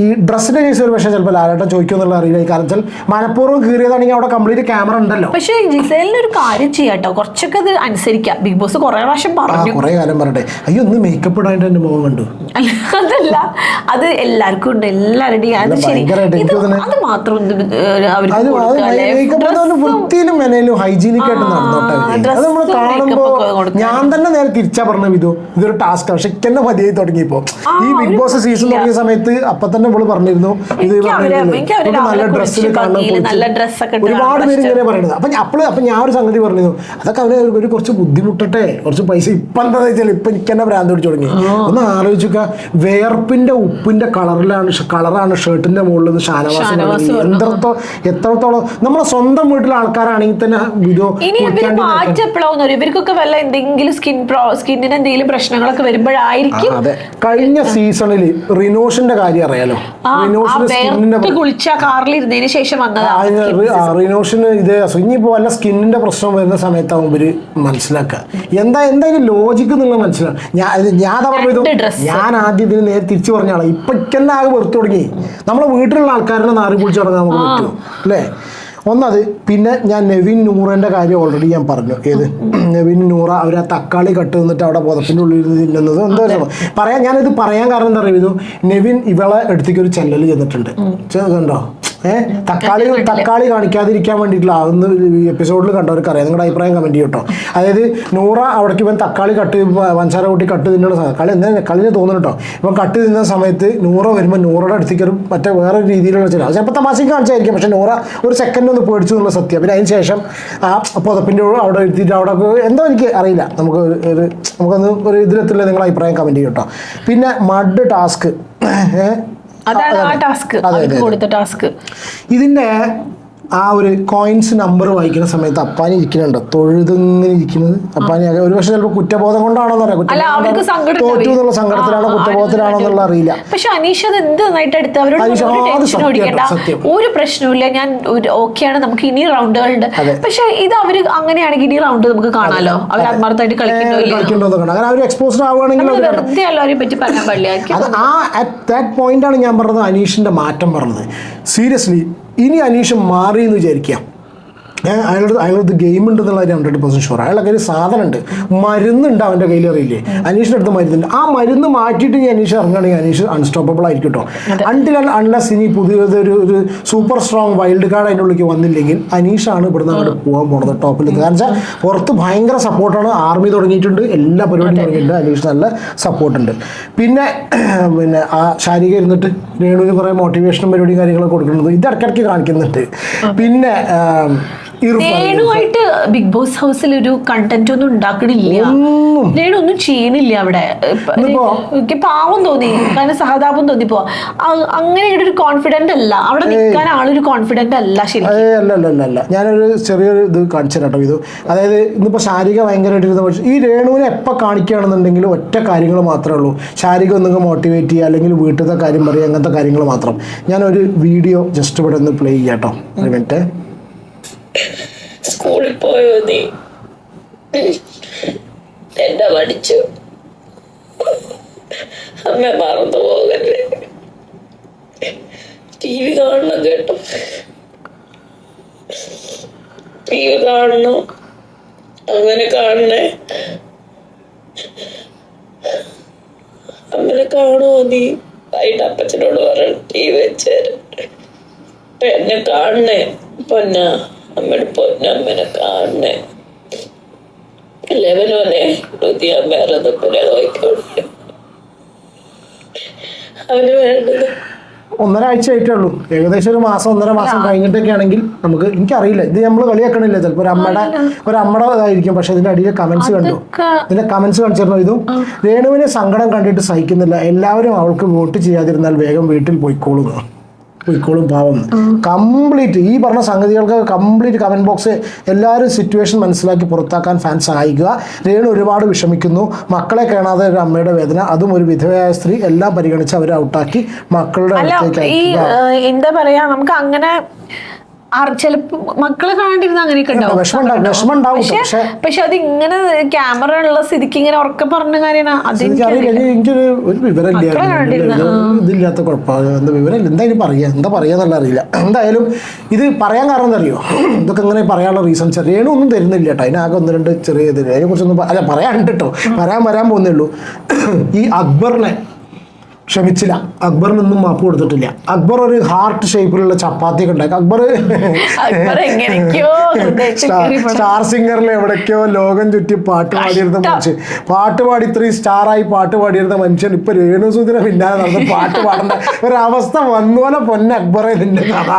ഈ ഡ്രസ്സിന്റെ കേസ് ഒരു പക്ഷേ ചിലപ്പോൾ ലാലേട്ടൻ ചോദിക്കുമെന്നുള്ള അറിയില്ല ഈ കാരണം വെച്ചാൽ മനഃപൂർവം കീറിയതാണെങ്കിൽ അവിടെ കംപ്ലീറ്റ് ക്യാമറ ഉണ്ടല്ലോ. പക്ഷേ ജിസേലിന് ഒരു കാര്യം ചെയ്യാട്ടോ കുറച്ചൊക്കെ അത് അനുസരിക്കാം. ബിഗ് ബോസ് കുറെ പ്രാവശ്യം പറഞ്ഞു. കുറെ കാലം പറയട്ടെ അയ്യോ ഒന്ന് മേക്കപ്പ് ഇടാനായിട്ട് എന്റെ മുഖം കണ്ടു. അതല്ല. അത് എല്ലാവർക്കും ഉണ്ട്. എല്ലാവരുടെയും അത് ശരി. അത് മാത്രം വൃത്തിയിലും മെനയിലും ഹൈജീനിക് ആയിട്ട് നടന്നോട്ടെ. അത് നമ്മൾ ഉം കാണുമ്പോ makeup ഒക്കെ കൊടുക്കാൻ. ഞാൻ തന്നെ നേരെ തിരിച്ചാ പറഞ്ഞ വിധു. ഇതൊരു ടാസ്ക് പക്ഷെ മതിയായി തുടങ്ങിയപ്പോ. ഈ ബിഗ് ബോസ് സീസൺ തുടങ്ങിയ സമയത്ത് അപ്പൊ തന്നെ തന്നെ ഇവൾ പറഞ്ഞിരുന്നു. ഇത് നല്ല ഡ്രസ്സിൽ ഒരുപാട് പേര് ഇങ്ങനെ പറയുന്നത്. അപ്പൊ അപ്പോൾ അപ്പൊ ഞാൻ ഒരു സംഗതി പറഞ്ഞിരുന്നു. അതൊക്കെ അവന് ഒരു കുറച്ച് ബുദ്ധിമുട്ടട്ടെ? കുറച്ച് പൈസ ഇപ്പൊ എന്താ വെച്ചാൽ ഇപ്പൊ എനിക്ക് തന്നെ ഭ്രാന്ത് പിടിച്ചു തുടങ്ങി. ഒന്ന് ആലോചിക്കുക വേർപ്പിന്റെ ഉപ്പിന്റെ കളറിലാണ് കളറാണ് ഷർട്ടിന്റെ മുകളിൽ നിന്ന് ഷാനവാസ്. എത്രത്തോ എത്രത്തോളം നമ്മളെ സ്വന്തം വീട്ടിലെ ആൾക്കാരാണെങ്കിൽ തന്നെ ഇതോ ഇവർക്കൊക്കെ വല്ല എന്തെങ്കിലും സ്കിൻ സ്കിന്നിന് എന്തെങ്കിലും പ്രശ്നങ്ങളൊക്കെ വരുമ്പോഴായിരിക്കും കഴിഞ്ഞ സീസണിൽ റിനോഷിന്റെ കാര്യം അറിയാലോ. കുളിച്ച കാറിൽ ഇരുന്നതിന് ശേഷം റിനോഷിന് ഇതേ ഇനിയിപ്പോ വല്ല സ്കിന്നിന്റെ പ്രശ്നം വരുന്ന സമയത്താണ് ഇവർ മനസ്സിലാക്കുക. എന്താ എന്തായാലും ലോജിക്ക് എന്നുള്ള മനസ്സിലാക്കുക ഞാൻ ഞാൻ പറഞ്ഞത് ഞാൻ ആദ്യം ഇതിന് നേരെ തിരിച്ചു പറഞ്ഞാളാ ഇപ്പൊ ആകെ വെറുത്തു തുടങ്ങി. നമ്മളെ വീട്ടിലുള്ള ആൾക്കാരുടെ നാറി പിടിച്ചു തുടങ്ങാൻ നമുക്ക് പറ്റുമോ അല്ലേ? ഒന്നത് പിന്നെ ഞാൻ നെവിൻ നൂറന്റെ കാര്യം ഓൾറെഡി ഞാൻ പറഞ്ഞു. ഏത്? നെവിൻ നൂറ അവർ ആ തക്കാളി കട്ട് നിന്നിട്ട് അവിടെ പുതപ്പിന്റെ ഉള്ളിൽ ഇല്ലെന്നത് എന്താ. പറയാൻ ഞാനിത് പറയാൻ കാരണം എന്താ പറയുക നെവിൻ ഇവളെ അടുത്തേക്ക് ഒരു ചെല്ലൽ ചെന്നിട്ടുണ്ട്. ചെന്നിട്ടുണ്ടോ കണ്ടോ ഏഹ് തക്കാളി തക്കാളി കാണിക്കാതിരിക്കാൻ വേണ്ടിയിട്ടുള്ള അന്ന് എപ്പിസോഡിൽ കണ്ടവർക്ക് അറിയാം. നിങ്ങളുടെ അഭിപ്രായം കമന്റ് ചെയ്യട്ടോ അതായത് നൂറ അവിടേക്ക് ഇവൻ തക്കാളി കട്ട് വഞ്ചാര കൂട്ടി കട്ട് തിന്നുന്ന തക്കാളി കളി എന്താ കളിന് തോന്നുന്നു കേട്ടോ. ഇവൻ കട്ട് തിന്ന സമയത്ത് നൂറ വരുമ്പോൾ നൂറയുടെ അടുത്തേക്ക് ഒരു മറ്റേ വേറെ രീതിയിലുള്ള ചില ചിലപ്പോൾ തമാശയും കാണിച്ചായിരിക്കും. പക്ഷെ നൂറ ഒരു സെക്കൻഡ് ഒന്ന് പേടിച്ചു എന്നുള്ള സത്യം. പിന്നെ അതിന് ശേഷം ആ പുതപ്പിന്റെ അവിടെ എത്തിയിട്ട് അവിടെ എന്തോ എനിക്ക് അറിയില്ല. നമുക്ക് ഒരു- ഒരു നമുക്കൊന്ന് ഒരു ഇതിലെത്തില്ല നിങ്ങളുടെ അഭിപ്രായം കമന്റ് ചെയ്യട്ടോ പിന്നെ മഡ് ടാസ്ക്. ഏഹ് അതാണ് ആ ടാസ്ക് കൊടുത്ത ടാസ്ക്. ഇതിന്റെ ആ ഒരു കോയിൻസ് നമ്പർ വായിക്കുന്ന സമയത്ത് അപ്പാനി ഇരിക്കുന്നുണ്ട്. തൊഴുതിങ്ങനെ ഇരിക്കുന്നത്. അപ്പാനി ഒരു പക്ഷെ ചിലപ്പോൾ കുറ്റബോധം കൊണ്ടാണോന്ന് അറിയാം തോറ്റു. എന്നുള്ള സങ്കടത്തിലാണോ കുറ്റബോധത്തിലാണോ എന്നുള്ള അറിയില്ല. പക്ഷെ അനീഷ് അത് എന്ത് നന്നായിട്ട് എടുത്ത് അവരോട് ഒരു പ്രശ്നവുമില്ല. ഞാൻ ഓക്കെയാണ്. നമുക്ക് ഇനി റൗണ്ടുകളുണ്ട്. പക്ഷെ ഇത് അവർ അങ്ങനെയാണെങ്കിൽ ഇനി റൗണ്ട് നമുക്ക് കാണാലോ? അവർ ആത്മാർത്ഥമായിട്ട് കളിക്കുന്നുണ്ടോ അവർ എക്സ്പോസ്ഡ് ആവുകയാണെങ്കിൽ നമ്മൾ വെറുതെ എല്ലാവരെയും പറ്റി പറയാൻ പാടില്ല. ആ അറ്റ് ദാറ്റ് പോയിന്റാണ് ഞാൻ പറഞ്ഞത് അനീഷിന്റെ മാറ്റം പറഞ്ഞത്. സീരിയസ്ലി ഇനി അനീഷ് മാറി എന്ന് വിചാരിക്കാം ഏ, അയാളുടെ അയാളുടെ ഗെയിം ഉണ്ട് എന്നുള്ള കാര്യം ഹൺഡ്രഡ് പെർസെന്റ് ഷുവർ അയാളുടെ കയ്യിൽ സാധനം ഉണ്ട്. മരുന്നുണ്ട് അവന്റെ കയ്യിൽ അറിയില്ലേ? അനീഷിന്റെ അടുത്ത് മരുന്നുണ്ട്. ആ മരുന്ന് മാറ്റിയിട്ട് ഈ അനീഷ് ഇറങ്ങുകയാണെങ്കിൽ അനീഷ് അൺസ്റ്റോപ്പബിൾ ആയിരിക്കും കേട്ടോ അൺടിൽ അൺലെസ് ഇനി പുതിയത് ഒരു ഒരു സൂപ്പർ സ്ട്രോങ് വൈൽഡ് കാർഡ് അതിന്റെ ഉള്ളിലേക്ക് വന്നില്ലെങ്കിൽ അനീഷാണ് ഇവിടുന്ന് അങ്ങോട്ട് പോകാൻ പോണത് ടോപ്പിൽ കാരണം വെച്ചാൽ പുറത്ത് ഭയങ്കര സപ്പോർട്ടാണ് ആർമി തുടങ്ങിയിട്ടുണ്ട്. എല്ലാ പരിപാടിയും തുടങ്ങിയിട്ടുണ്ട്. അനീഷ് നല്ല സപ്പോർട്ടുണ്ട് പിന്നെ പിന്നെ ആ ശാരിക ഇരുന്നിട്ട് രേണുവിന് കുറേ മോട്ടിവേഷനും പരിപാടിയും കാര്യങ്ങളൊക്കെ കൊടുക്കുന്നത് ഇത് ഇടയ്ക്കിടയ്ക്ക് കാണിക്കുന്നുണ്ട്. പിന്നെ രേണുവായിട്ട് ബിഗ് ബോസ് ഹൗസിൽ ഒരു കണ്ടന്റ് ഒന്നും ഉണ്ടാക്കണില്ല. ഒന്നും. രേണു ഒന്നും ചെയ്യണില്ല അവിടെ. എനിക്ക് പാവം തോന്നി. കാരണം സഹതാപം തോന്നി. പോവാ അങ്ങനെ ഒരു കോൺഫിഡന്റ് അല്ല. അവിടെ നിൽക്കാൻ ആളൊരു കോൺഫിഡന്റ് അല്ല ശരിക്കും. ഞാനൊരു ചെറിയൊരു ഇത് കാണിച്ചു കേട്ടോ ഇത്. അതായത് ഇന്നിപ്പോ ശാരിക ഭയങ്കരമായിട്ട് ഈ രേണുവിനെ എപ്പോൾ കാണിക്കുകയാണെന്നുണ്ടെങ്കിൽ ഒറ്റ കാര്യങ്ങൾ മാത്രമേ ഉള്ളൂ. ശാരിക ഒന്നും മോട്ടിവേറ്റ് ചെയ്യുക അല്ലെങ്കിൽ വീട്ടിലത്തെ കാര്യം പറയുക അങ്ങനത്തെ കാര്യങ്ങൾ മാത്രം. ഞാനൊരു വീഡിയോ ജസ്റ്റ് ഇവിടെ ഒന്ന് പ്ലേ ചെയ്യാം കേട്ടോ ഒരു മിനിറ്റ് സ്കൂളിൽ പോയോ നീ? എന്നെ പഠിച്ചു അമ്മ മറന്നു പോകല്ലേ? ടി വി കാണണം കേട്ടോ. ടി വി കാണണം. അങ്ങനെ കാണണേ. അമ്മനെ കാണുമോ നീ? വൈകിട്ട് അപ്പച്ചനോട് പറഞ്ഞു ടി വി വെച്ചേരും എന്നെ കാണണേ പൊന്ന. അമ്മയുടെ പൊന്നമ്മനെ കാണണേ. ലെവലോനെ ഋതിയ വേറെ നോക്കിക്കോളെ. അവന് വേണ്ടത്. ഒന്നര ആഴ്ച ആയിട്ടേ ഉള്ളൂ ഏകദേശം ഒരു മാസം ഒന്നര മാസം കഴിഞ്ഞിട്ടൊക്കെ ആണെങ്കിൽ നമുക്ക് എനിക്കറിയില്ല. ഇത് നമ്മൾ കളിയാക്കണില്ല ചിലപ്പോൾ ഒരു അമ്മയുടെ ഒരു അമ്മയുടെ ഇതായിരിക്കും. പക്ഷെ ഇതിന്റെ അടിയിൽ കമന്റ്സ് കണ്ടു. ഇതിന്റെ കമന്റ്സ് കാണിച്ചിരുന്നു. ഇതും രേണുവിനെ സങ്കടം കണ്ടിട്ട് സഹിക്കുന്നില്ല. എല്ലാവരും അവൾക്ക് വോട്ട് ചെയ്യാതിരുന്നാൽ വേഗം വീട്ടിൽ പോയിക്കോളും. പോയിക്കോളും പാവം. കംപ്ലീറ്റ് ഈ പറഞ്ഞ സംഗതികൾക്ക് കംപ്ലീറ്റ് കമന്റ് ബോക്സ് എല്ലാവരും സിറ്റുവേഷൻ മനസ്സിലാക്കി പുറത്താക്കാൻ ഫാൻസ് സഹായിക്കുക. രേണു ഒരുപാട് വിഷമിക്കുന്നു. മക്കളെ കാണാതെ ഒരു അമ്മയുടെ വേദന അതും ഒരു വിധവയായ സ്ത്രീ എല്ലാം പരിഗണിച്ച് അവരെ ഔട്ടാക്കി മക്കളുടെ അടുത്തേക്ക് എന്താ പറയാ നമുക്ക് അങ്ങനെ ചിലപ്പോ മക്കളെ കാണാണ്ടിരുന്ന അങ്ങനെയൊക്കെ ഉണ്ടാവും. പക്ഷെ അത് ഇങ്ങനെ ക്യാമറ ഉള്ള സ്ഥിതിക്ക് ഇങ്ങനെ ഉറക്കെ പറഞ്ഞ കാര്യമാണ്. എനിക്കൊരു ഒരു കുഴപ്പമാണ് എന്താ വിവരമില്ല എന്താ ഇനി പറയാ? എന്താ പറയാന്നുള്ള അറിയില്ല. എന്തായാലും ഇത് പറയാൻ കാരണം അറിയോ ഇതൊക്കെ ഇങ്ങനെ പറയാനുള്ള റീസൺസ് രേണു ഒന്നും തരുന്നില്ല കേട്ടോ. അതിനാകെ ഒന്ന് രണ്ട് ചെറിയ ഇത് അതിനെ കുറിച്ചൊന്നും പ- അല്ല പറയാനുണ്ട് കേട്ടോ. പറയാൻ വരാൻ പോകുന്നേ ഉള്ളൂ. ഈ അക്ബറിനെ ക്ഷമിച്ചില്ല. അക്ബറിനൊന്നും മാപ്പ് കൊടുത്തിട്ടില്ല. അക്ബർ ഒരു ഹാർട്ട് ഷേപ്പിലുള്ള ചപ്പാത്തി ഒക്കെ ഉണ്ടാക്കി. അക്ബർ സ്റ്റാർ- സിംഗറിൽ എവിടേക്കോ ലോകം ചുറ്റി പാട്ട് പാടിയിരുന്ന മനുഷ്യൻ. പാട്ട് പാടി ഇത്രയും സ്റ്റാറായി പാട്ട് പാടിയിരുന്ന മനുഷ്യൻ ഇപ്പൊ രേണുസൂദിനെ പിന്നാലെ നടന്ന് പാട്ട് പാടേണ്ട ഒരവസ്ഥ വന്നോലെ പൊന്ന അക്ബറെ നിന്റെ കഥ.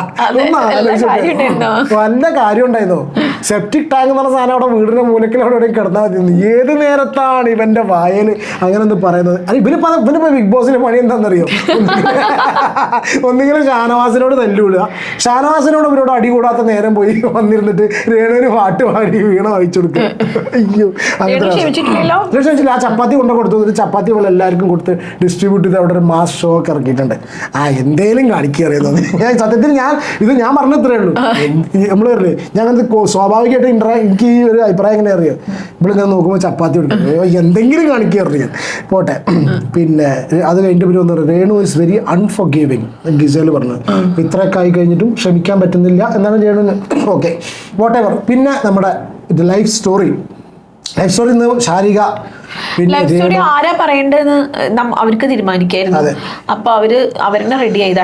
വല്ല കാര്യം ഉണ്ടായിരുന്നോ സെപ്റ്റിക് ടാങ്ക് എന്ന് പറഞ്ഞ സാധനം അവിടെ വീടിന്റെ മൂലക്കിൽ അവിടെ കിടന്നാൽ മതി. ഏത് നേരത്താണ് ഇവന്റെ വായൽ അങ്ങനെ ഒന്ന് പറയുന്നത് ഇവനിപ്പോ ഇവനിപ്പോ ബിഗ് ബോസിന്റെ പണി എന്താണെന്നറിയോ ഒന്നിങ്ങനെ ഷാനവാസിനോട് തല്ലുവിടുക. ഷാനവാസിനോട് ഇവരോട് അടി കൂടാത്ത നേരം പോയി വന്നിരുന്നിട്ട് രേണുവിന് പാട്ട് പാടി വീണ വായിച്ചു കൊടുക്കുക. അയ്യോ അങ്ങനെ. ആ ചപ്പാത്തി കൊണ്ട് കൊടുത്തു. ഒരു ചപ്പാത്തി പോലെ എല്ലാവർക്കും കൊടുത്ത് ഡിസ്ട്രിബ്യൂട്ട് ചെയ്ത് അവിടെ ഒരു മാസ് ഷോ ഒക്കെ ഇറക്കിയിട്ടുണ്ട്. ആ എന്തേലും കാണിക്കറിയുന്നത് ഞാൻ സത്യത്തിൽ ഞാൻ ഇത് ഞാൻ പറഞ്ഞത്രേ ഉള്ളൂ. നമ്മൾ പറഞ്ഞേ ഞാൻ അത് സ്വാഭാവികമായിട്ട് ഇൻട്രാ എനിക്ക് ഈ ഒരു അഭിപ്രായം എങ്ങനെ അറിയാം? ഇവിടെ ഞാൻ നോക്കുമ്പോൾ ചപ്പാത്തി കൊടുക്കും. അയ്യോ, എന്തെങ്കിലും കാണിക്കാറില്ല ഞാൻ പോട്ടെ. പിന്നെ അത് കഴിഞ്ഞിട്ട് പിന്നെ ഒന്ന് Renu is very unforgiving Gizele പറഞ്ഞു ഇത്രയൊക്കെ ആയി കഴിഞ്ഞിട്ടും ക്ഷമിക്കാൻ പറ്റുന്നില്ല എന്നാണ് ചെയ്യണമെന്ന് ഓക്കെ. വാട്ട് എവർ പിന്നെ നമ്മുടെ ലൈഫ് സ്റ്റോറി ലൈഫ് സ്റ്റോറി ഇന്ന് ശാരിക പിന്നെ ലൈഫ് സ്റ്റോറി ആരാ പറയേണ്ടതെന്ന് അവർക്ക് തീരുമാനിക്കായിരുന്നു. അപ്പൊ അവർ അവരെന്നെ റെഡി ചെയ്ത.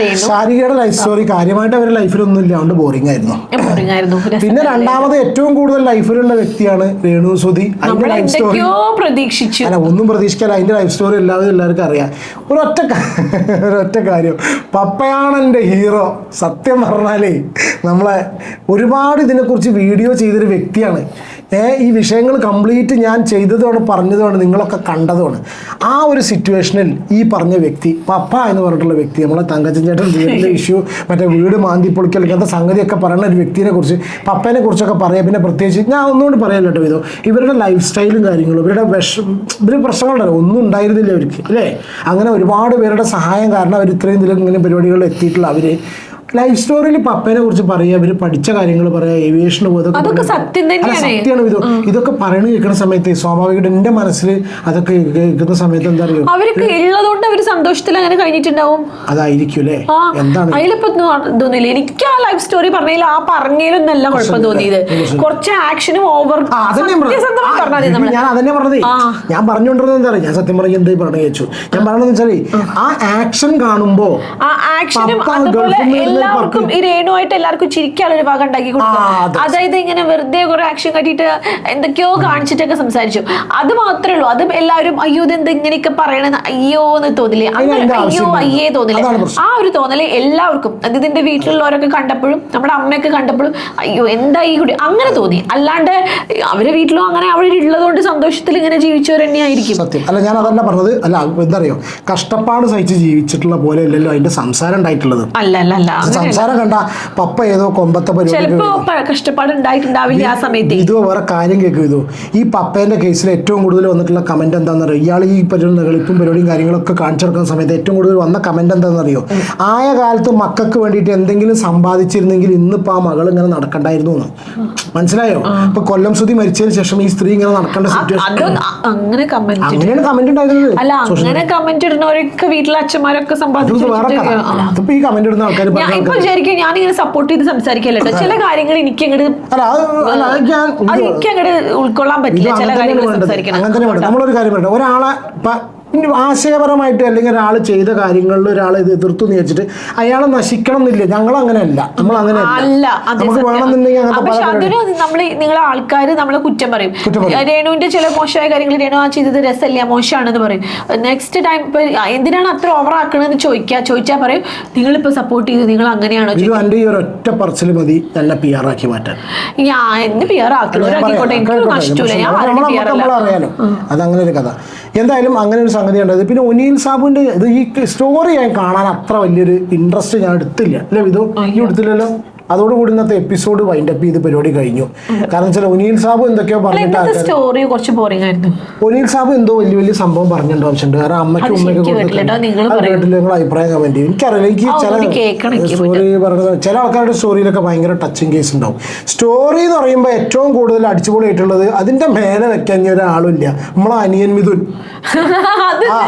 രേണു. ശാരികയുടെ ലൈഫ് സ്റ്റോറി കാര്യമായിട്ട് അവരുടെ ലൈഫിലൊന്നും ഇല്ലാണ്ട് ബോറിംഗ് ആയിരുന്നു. ബോറിംഗ് ആയിരുന്നു. പിന്നെ രണ്ടാമത് ഏറ്റവും കൂടുതൽ ലൈഫിലുള്ള വ്യക്തിയാണ് രേണു സുധി. അതിന്റെ ലൈഫ് സ്റ്റോറി പ്രതീക്ഷിച്ചു. അല്ല ഒന്നും പ്രതീക്ഷിക്കാല്ല അതിന്റെ ലൈഫ് സ്റ്റോറി എല്ലാവരും എല്ലാവർക്കും അറിയാം. ഒരൊറ്റ ഒരൊറ്റ കാര്യം. പപ്പയാണ് എന്റെ ഹീറോ സത്യം പറഞ്ഞാലേ നമ്മളെ ഒരുപാട് ഇതിനെക്കുറിച്ച് വീഡിയോ ചെയ്തൊരു വ്യക്തിയാണ്. ഈ വിഷയങ്ങൾ കംപ്ലീറ്റ് ഞാൻ ചെയ്തതുമാണ് പറഞ്ഞതുമാണ് നിങ്ങളൊക്കെ കണ്ടതുമാണ്. ആ ഒരു സിറ്റുവേഷനിൽ ഈ പറഞ്ഞ വ്യക്തി പപ്പ എന്ന് പറഞ്ഞിട്ടുള്ള വ്യക്തി നമ്മളെ തങ്കച്ചൻ ചേട്ടൻ വീടിന്റെ ഇഷ്യൂ മറ്റേ വീട് മാന്തി പൊളിക്കൽ ഇങ്ങനത്തെ സംഗതിയൊക്കെ പറയുന്ന ഒരു വ്യക്തിനെ കുറിച്ച് പപ്പേനെ കുറിച്ചൊക്കെ പറയാം. പിന്നെ പ്രത്യേകിച്ച് ഞാൻ ഒന്നുകൊണ്ട് പറയാൻ കേട്ടോ ഇതോ. ഇവരുടെ ലൈഫ് സ്റ്റൈലും കാര്യങ്ങളും ഇവരുടെ വിഷ ഇവർ പ്രശ്നങ്ങളുണ്ടല്ലോ ഒന്നും ഉണ്ടായിരുന്നില്ല അവർക്ക് അല്ലേ? അങ്ങനെ ഒരുപാട് പേരുടെ സഹായം കാരണം അവർ ഇത്രയും ഇതിലും ഇങ്ങനെ പരിപാടികളിൽ എത്തിയിട്ടുള്ള അവർ ലൈഫ് സ്റ്റോറിയിൽ പപ്പേനെ കുറിച്ച് പറയുക ഇവർ പഠിച്ച കാര്യങ്ങൾ പറയുക ഏവിയേഷന് പോയതൊക്കെ അതൊക്കെ സത്യം. സത്യമാണ് ഇത്. ഇതൊക്കെ പറയണ കേൾക്കുന്ന സമയത്ത് സ്വാഭാവികമായിട്ട് എന്റെ മനസ്സിൽ അതൊക്കെ കേൾക്കുന്ന സമയത്ത് എന്താ അറിയോ? അവർക്ക് ഉള്ളതുകൊണ്ട് അവർ സന്തോഷത്തിൽ അങ്ങനെ കഴിഞ്ഞിട്ടുണ്ടാവും. അതായിരിക്കും അല്ലേ? എന്താണ്? അതിലിപ്പോ ഒന്നും തോന്നിയില്ല. എനിക്ക് ആ ലൈഫ് സ്റ്റോറി പറഞ്ഞതിൽ ആ പറഞ്ഞതിലൊന്നല്ല കുഴപ്പം തോന്നിയത്. കുറച്ച് ആക്ഷനും ഓവർ ഞാൻ പറഞ്ഞത്. ഞാൻ അതന്നെ പറഞ്ഞതേ. ഞാൻ പറഞ്ഞുകൊണ്ടിരുന്നത് എന്താ പറയുക ഞാൻ സത്യം പറഞ്ഞ എന്തായി പറഞ്ഞു വെച്ചു ഞാൻ പറഞ്ഞതെന്ന് വെച്ചാൽ ആ ആക്ഷൻ കാണുമ്പോ ആ ആക്ഷനും അതുപോലെ എല്ലാവർക്കും ഈ രേണുമായിട്ട് എല്ലാവർക്കും ചിരിക്കാനുള്ള ഒരു ഭാഗം ഉണ്ടാക്കി കൊടുക്കും അതായത് ഇങ്ങനെ വെറുതെ കുറെ ആക്ഷൻ കാട്ടിയിട്ട് എന്തൊക്കെയോ കാണിച്ചിട്ടൊക്കെ സംസാരിച്ചു. അത് മാത്രമേ ഉള്ളൂ. അതും എല്ലാവരും അയ്യോ ഇത് എന്താ ഇങ്ങനെയൊക്കെ പറയണെന്ന് അയ്യോ എന്ന് തോന്നില്ലേ? അങ്ങനെ അയ്യോ. അയ്യേ തോന്നില്ല? ആ ഒരു തോന്നൽ എല്ലാവർക്കും. അത് ഇതിന്റെ വീട്ടിലുള്ളവരൊക്കെ കണ്ടപ്പോഴും നമ്മുടെ അമ്മയൊക്കെ കണ്ടപ്പോഴും അയ്യോ എന്താ ഈ കുട്ടി അങ്ങനെ തോന്നി. അല്ലാണ്ട് അവരെ വീട്ടിലും അങ്ങനെ അവിടെ ഉള്ളതുകൊണ്ട് സന്തോഷത്തിൽ ഇങ്ങനെ ജീവിച്ചവർ തന്നെയായിരിക്കും. സത്യം. അല്ല ഞാൻ അതല്ല പറഞ്ഞത്. അല്ല എന്താ അറിയോ? കഷ്ടപ്പാട് സഹിച്ച് ജീവിച്ചിട്ടുള്ള പോലെ അല്ലല്ലോ അതിന്റെ സംസാരം ഉണ്ടായിട്ടുള്ളത്. അല്ല അല്ല അല്ല. സംസാരം കണ്ട പപ്പ ഏതോ കൊമ്പത്തെ പരിപാടി ആ സമയത്ത്. ഇതോ വേറെ കാര്യം കേൾക്കും ഇതോ. ഈ പപ്പേന്റെ കേസിൽ ഏറ്റവും കൂടുതൽ വന്നിട്ടുള്ള കമന്റ് എന്താണെന്ന് അറിയോ ഇയാൾ ഈ പരിപാടി നെളിപ്പും പരിപാടിയും കാര്യങ്ങളൊക്കെ കാണിച്ചെടുക്കുന്ന സമയത്ത് ഏറ്റവും കൂടുതൽ വന്ന കമന്റ് എന്താണെന്ന് അറിയോ ആയ കാലത്ത് മക്കൾക്ക് വേണ്ടിയിട്ട് എന്തെങ്കിലും സമ്പാദിച്ചിരുന്നെങ്കിൽ ഇന്നിപ്പോ ആ മകൾ ഇങ്ങനെ നടക്കണ്ടായിരുന്നു എന്ന്. മനസ്സിലായോ? ഇപ്പൊ കൊല്ലം സുതി മരിച്ചതിന് ശേഷം ഈ സ്ത്രീ ഇങ്ങനെ നടക്കേണ്ട സിറ്റുവേഷൻ അങ്ങനെ കമന്റ് അങ്ങനെയാണ് കമന്റ് ഉണ്ടായിരുന്നത്. അല്ല അങ്ങനെ കമന്റ് ഇടുന്നവരൊക്കെ വീട്ടിലെ അച്ഛന്മാരൊക്കെ സമ്പാദിച്ചു അതിപ്പോ ഈ കമന്റ് ഇടുന്ന ആൾക്കാർ ഇപ്പൊ വിചാരിക്കും ഞാൻ ഇങ്ങനെ സപ്പോർട്ട് ചെയ്ത് സംസാരിക്കല്ലോ ചില കാര്യങ്ങൾ എനിക്ക് അങ്ങോട്ട് എനിക്ക് അങ്ങോട്ട് ഉൾക്കൊള്ളാൻ പറ്റില്ല ചില കാര്യങ്ങൾ സംസാരിക്കണം. നമ്മളൊരു കാര്യം ഒരാളെ ഇനി ആശയപരമായിട്ട് അല്ലെങ്കിൽ ഒരാൾ ചെയ്ത കാര്യങ്ങളിൽ ഒരാൾ ഇത് എതിർത്തു എന്ന് വെച്ചിട്ട് അയാളെ നശിക്കണം എന്നില്ല ഞങ്ങൾ അങ്ങനെയല്ല നമ്മൾ അങ്ങനെ അല്ല നമുക്ക്. വേണമെന്നുണ്ടെങ്കിൽ നിങ്ങളെ നിങ്ങളെ ആൾക്കാർ നമ്മളെ കുറ്റം പറയും. രേണുവിന്റെ ചില മോശമായ കാര്യങ്ങൾ രേണു ആ ചെയ്തത് രസമല്ല മോശമാണെന്ന് പറയും. നെക്സ്റ്റ് ടൈം ഇപ്പൊ എന്തിനാണ് അത്ര ഓവർ ആക്കണമെന്ന് ചോദിക്കുക ചോദിച്ചാൽ പറയും നിങ്ങൾ ഇപ്പൊ സപ്പോർട്ട് ചെയ്ത് നിങ്ങൾ അങ്ങനെയാണോ എന്റെ ഈ ഒരൊറ്റ പറച്ചിൽ മതി എന്നെ പി ആർ ആക്കി മാറ്റാൻ. ഞാൻ എന്ത് പി ആർ അറിയാലോ അതങ്ങനെ ഒരു കഥ. എന്തായാലും അങ്ങനെ ഒരു സംഗതി ഉണ്ടത് പിന്നെ ഒനിയിൽ സാബുവിന്റെ ഇത് ഈ സ്റ്റോറി ഞാൻ കാണാൻ അത്ര വലിയൊരു ഇൻട്രസ്റ്റ് ഞാൻ എടുത്തില്ല. അല്ലേ വിധു? എടുത്തില്ലല്ലോ? അതോടുകൂടി ഇന്നത്തെ എപ്പിസോഡ് വൈൻഡപ്പ് ചെയ്ത് പരിപാടി കഴിഞ്ഞു. കാരണം വെച്ചാൽ ഒനീൽ സാബ് എന്തൊക്കെയോ പറഞ്ഞിട്ട് സ്റ്റോറി കുറച്ച് ബോറിംഗ് ആയിരുന്നു. ഒനീൽ സാബ് എന്തോ വലിയ വലിയ സംഭവം പറഞ്ഞിട്ടുണ്ട് ആവശ്യമുണ്ട് കാരണം അമ്മയ്ക്കും ഉമ്മയ്ക്കും നിങ്ങൾ അഭിപ്രായം കമന്റ് ചെയ്യും. എനിക്കറിയില്ല എനിക്ക് എനിക്ക് സ്റ്റോറി പറഞ്ഞത് ചില ആൾക്കാരുടെ സ്റ്റോറിയിലൊക്കെ ഭയങ്കര ടച്ചിങ് കേസ് ഉണ്ടാവും. സ്റ്റോറി എന്ന് പറയുമ്പോൾ ഏറ്റവും കൂടുതൽ അടിച്ചുപൊളിയായിട്ടുള്ളത് അതിന്റെ മേലെ വെക്കാൻ ഒരാളും ഇല്ല. നമ്മളെ അനിയൻ മിഥുൻ. ആ.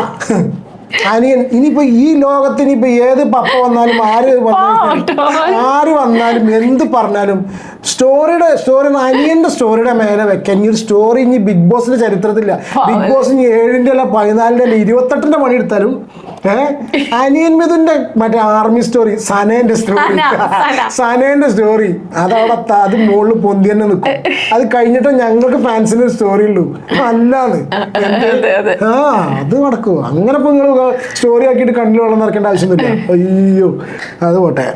അനിയൻ ഇനിയിപ്പോ ഈ ലോകത്ത് ഇനിയിപ്പോ ഏത് പപ്പ വന്നാലും ആര് വന്നാലും. ആര് വന്നാലും എന്ത് പറഞ്ഞാലും സ്റ്റോറിയുടെ സ്റ്റോറി അനിയന്റെ സ്റ്റോറിയുടെ മേലെ വെക്കാൻ. ഈ ഒരു സ്റ്റോറി ഇനി ബിഗ് ബോസിന്റെ ചരിത്രത്തില്ല ബിഗ് ബോസ് ഇനി ഏഴിന്റെ അല്ല പതിനാലിന്റെ അല്ല ഇരുപത്തെട്ടിന്റെ പണി എടുത്താലും ഏഹ് അനിയൻ മിഥുന്റെ മറ്റേ ആർമി സ്റ്റോറി സനേന്റെ സ്റ്റോറി. സന, സന. സനേന്റെ സ്റ്റോറി. അതവിടെ അത് മുകളിൽ പൊന്തി തന്നെ നിൽക്കും അത് കഴിഞ്ഞിട്ട് ഞങ്ങൾക്ക് ഫാൻസിന് സ്റ്റോറി ഉള്ളൂ. അല്ലാന്ന്. ആ അത് നടക്കുമോ അങ്ങനെ ഇപ്പൊ നിങ്ങൾ സ്റ്റോറി ആക്കിയിട്ട് കണ്ണിൽ വെള്ളം നിറക്കേണ്ട ആവശ്യമൊന്നുമില്ല. അയ്യോ അത് പോട്ടെ.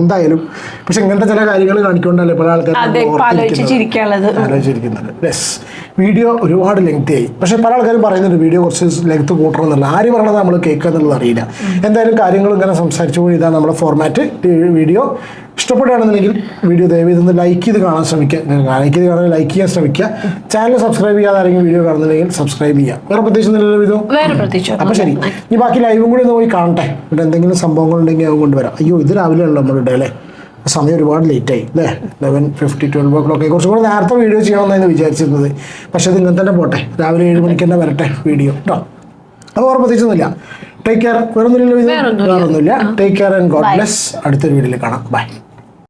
എന്തായാലും. പക്ഷെ ഇങ്ങനത്തെ ചില കാര്യങ്ങൾ കാണിക്കൊണ്ടല്ലേ. പല ആൾക്കാരും യെസ് വീഡിയോ ഒരുപാട് ലെങ്ത് ആയി. പക്ഷെ പല ആൾക്കാരും പറയുന്നുണ്ട് വീഡിയോ കുറച്ച് ലെങ്ത് കൂട്ടണം എന്നുള്ള ആര് പറയണത് നമ്മൾ കേൾക്കുക എന്നുള്ളത് അറിയില്ല. എന്തായാലും കാര്യങ്ങൾ ഇങ്ങനെ സംസാരിച്ചു പോയി. ഇതാണ് നമ്മുടെ ഫോർമാറ്റ് വീഡിയോ ഇഷ്ടപ്പെടുകയാണെന്നുണ്ടെങ്കിൽ വീഡിയോ ദയവ് ഇതൊന്ന് ലൈക്ക് ചെയ്ത് കാണാൻ ശ്രമിക്കുക. ലൈക്ക് ചെയ്ത് കാണാൻ ലൈക്ക് ചെയ്യാൻ ശ്രമിക്കുക. ചാനൽ സബ്സ്ക്രൈബ് ചെയ്യാതെ ആരെങ്കിലും വീഡിയോ കാണുന്നുണ്ടെങ്കിൽ സബ്സ്ക്രൈബ് ചെയ്യുക. വേറെ പ്രത്യേകിച്ച് നല്ലൊരു വിധം അപ്പൊ ശരി. ഇനി ബാക്കി ലൈവും കൂടി ഒന്ന് പോയി കാണട്ടെ. ഇവിടെ എന്തെങ്കിലും സംഭവങ്ങൾ ഉണ്ടെങ്കിൽ അത് കൊണ്ടുവരാം. അയ്യോ ഇത് രാവിലെ ഉള്ളൂ നമ്മളുടെ അല്ലേ സമയം ഒരുപാട് ലേറ്റായി അല്ലേ? Eleven fifty twelve o'clock കുറച്ചും കൂടെ നേരത്തെ വീഡിയോ ചെയ്യണമെന്നായിരുന്നു വിചാരിച്ചിരുന്നത്. പക്ഷേ അത് ഇങ്ങനെ തന്നെ പോട്ടെ. രാവിലെ ഏഴ് മണിക്ക് തന്നെ വരട്ടെ വീഡിയോ കേട്ടോ അത് വേറെ പ്രത്യേകിച്ചൊന്നുമില്ല ടേക്ക് കെയർ വേറൊന്നുമില്ല. വേറൊന്നുമില്ല. Take care and God bless അടുത്തൊരു വീഡിയോയിൽ കാണാം. ബൈ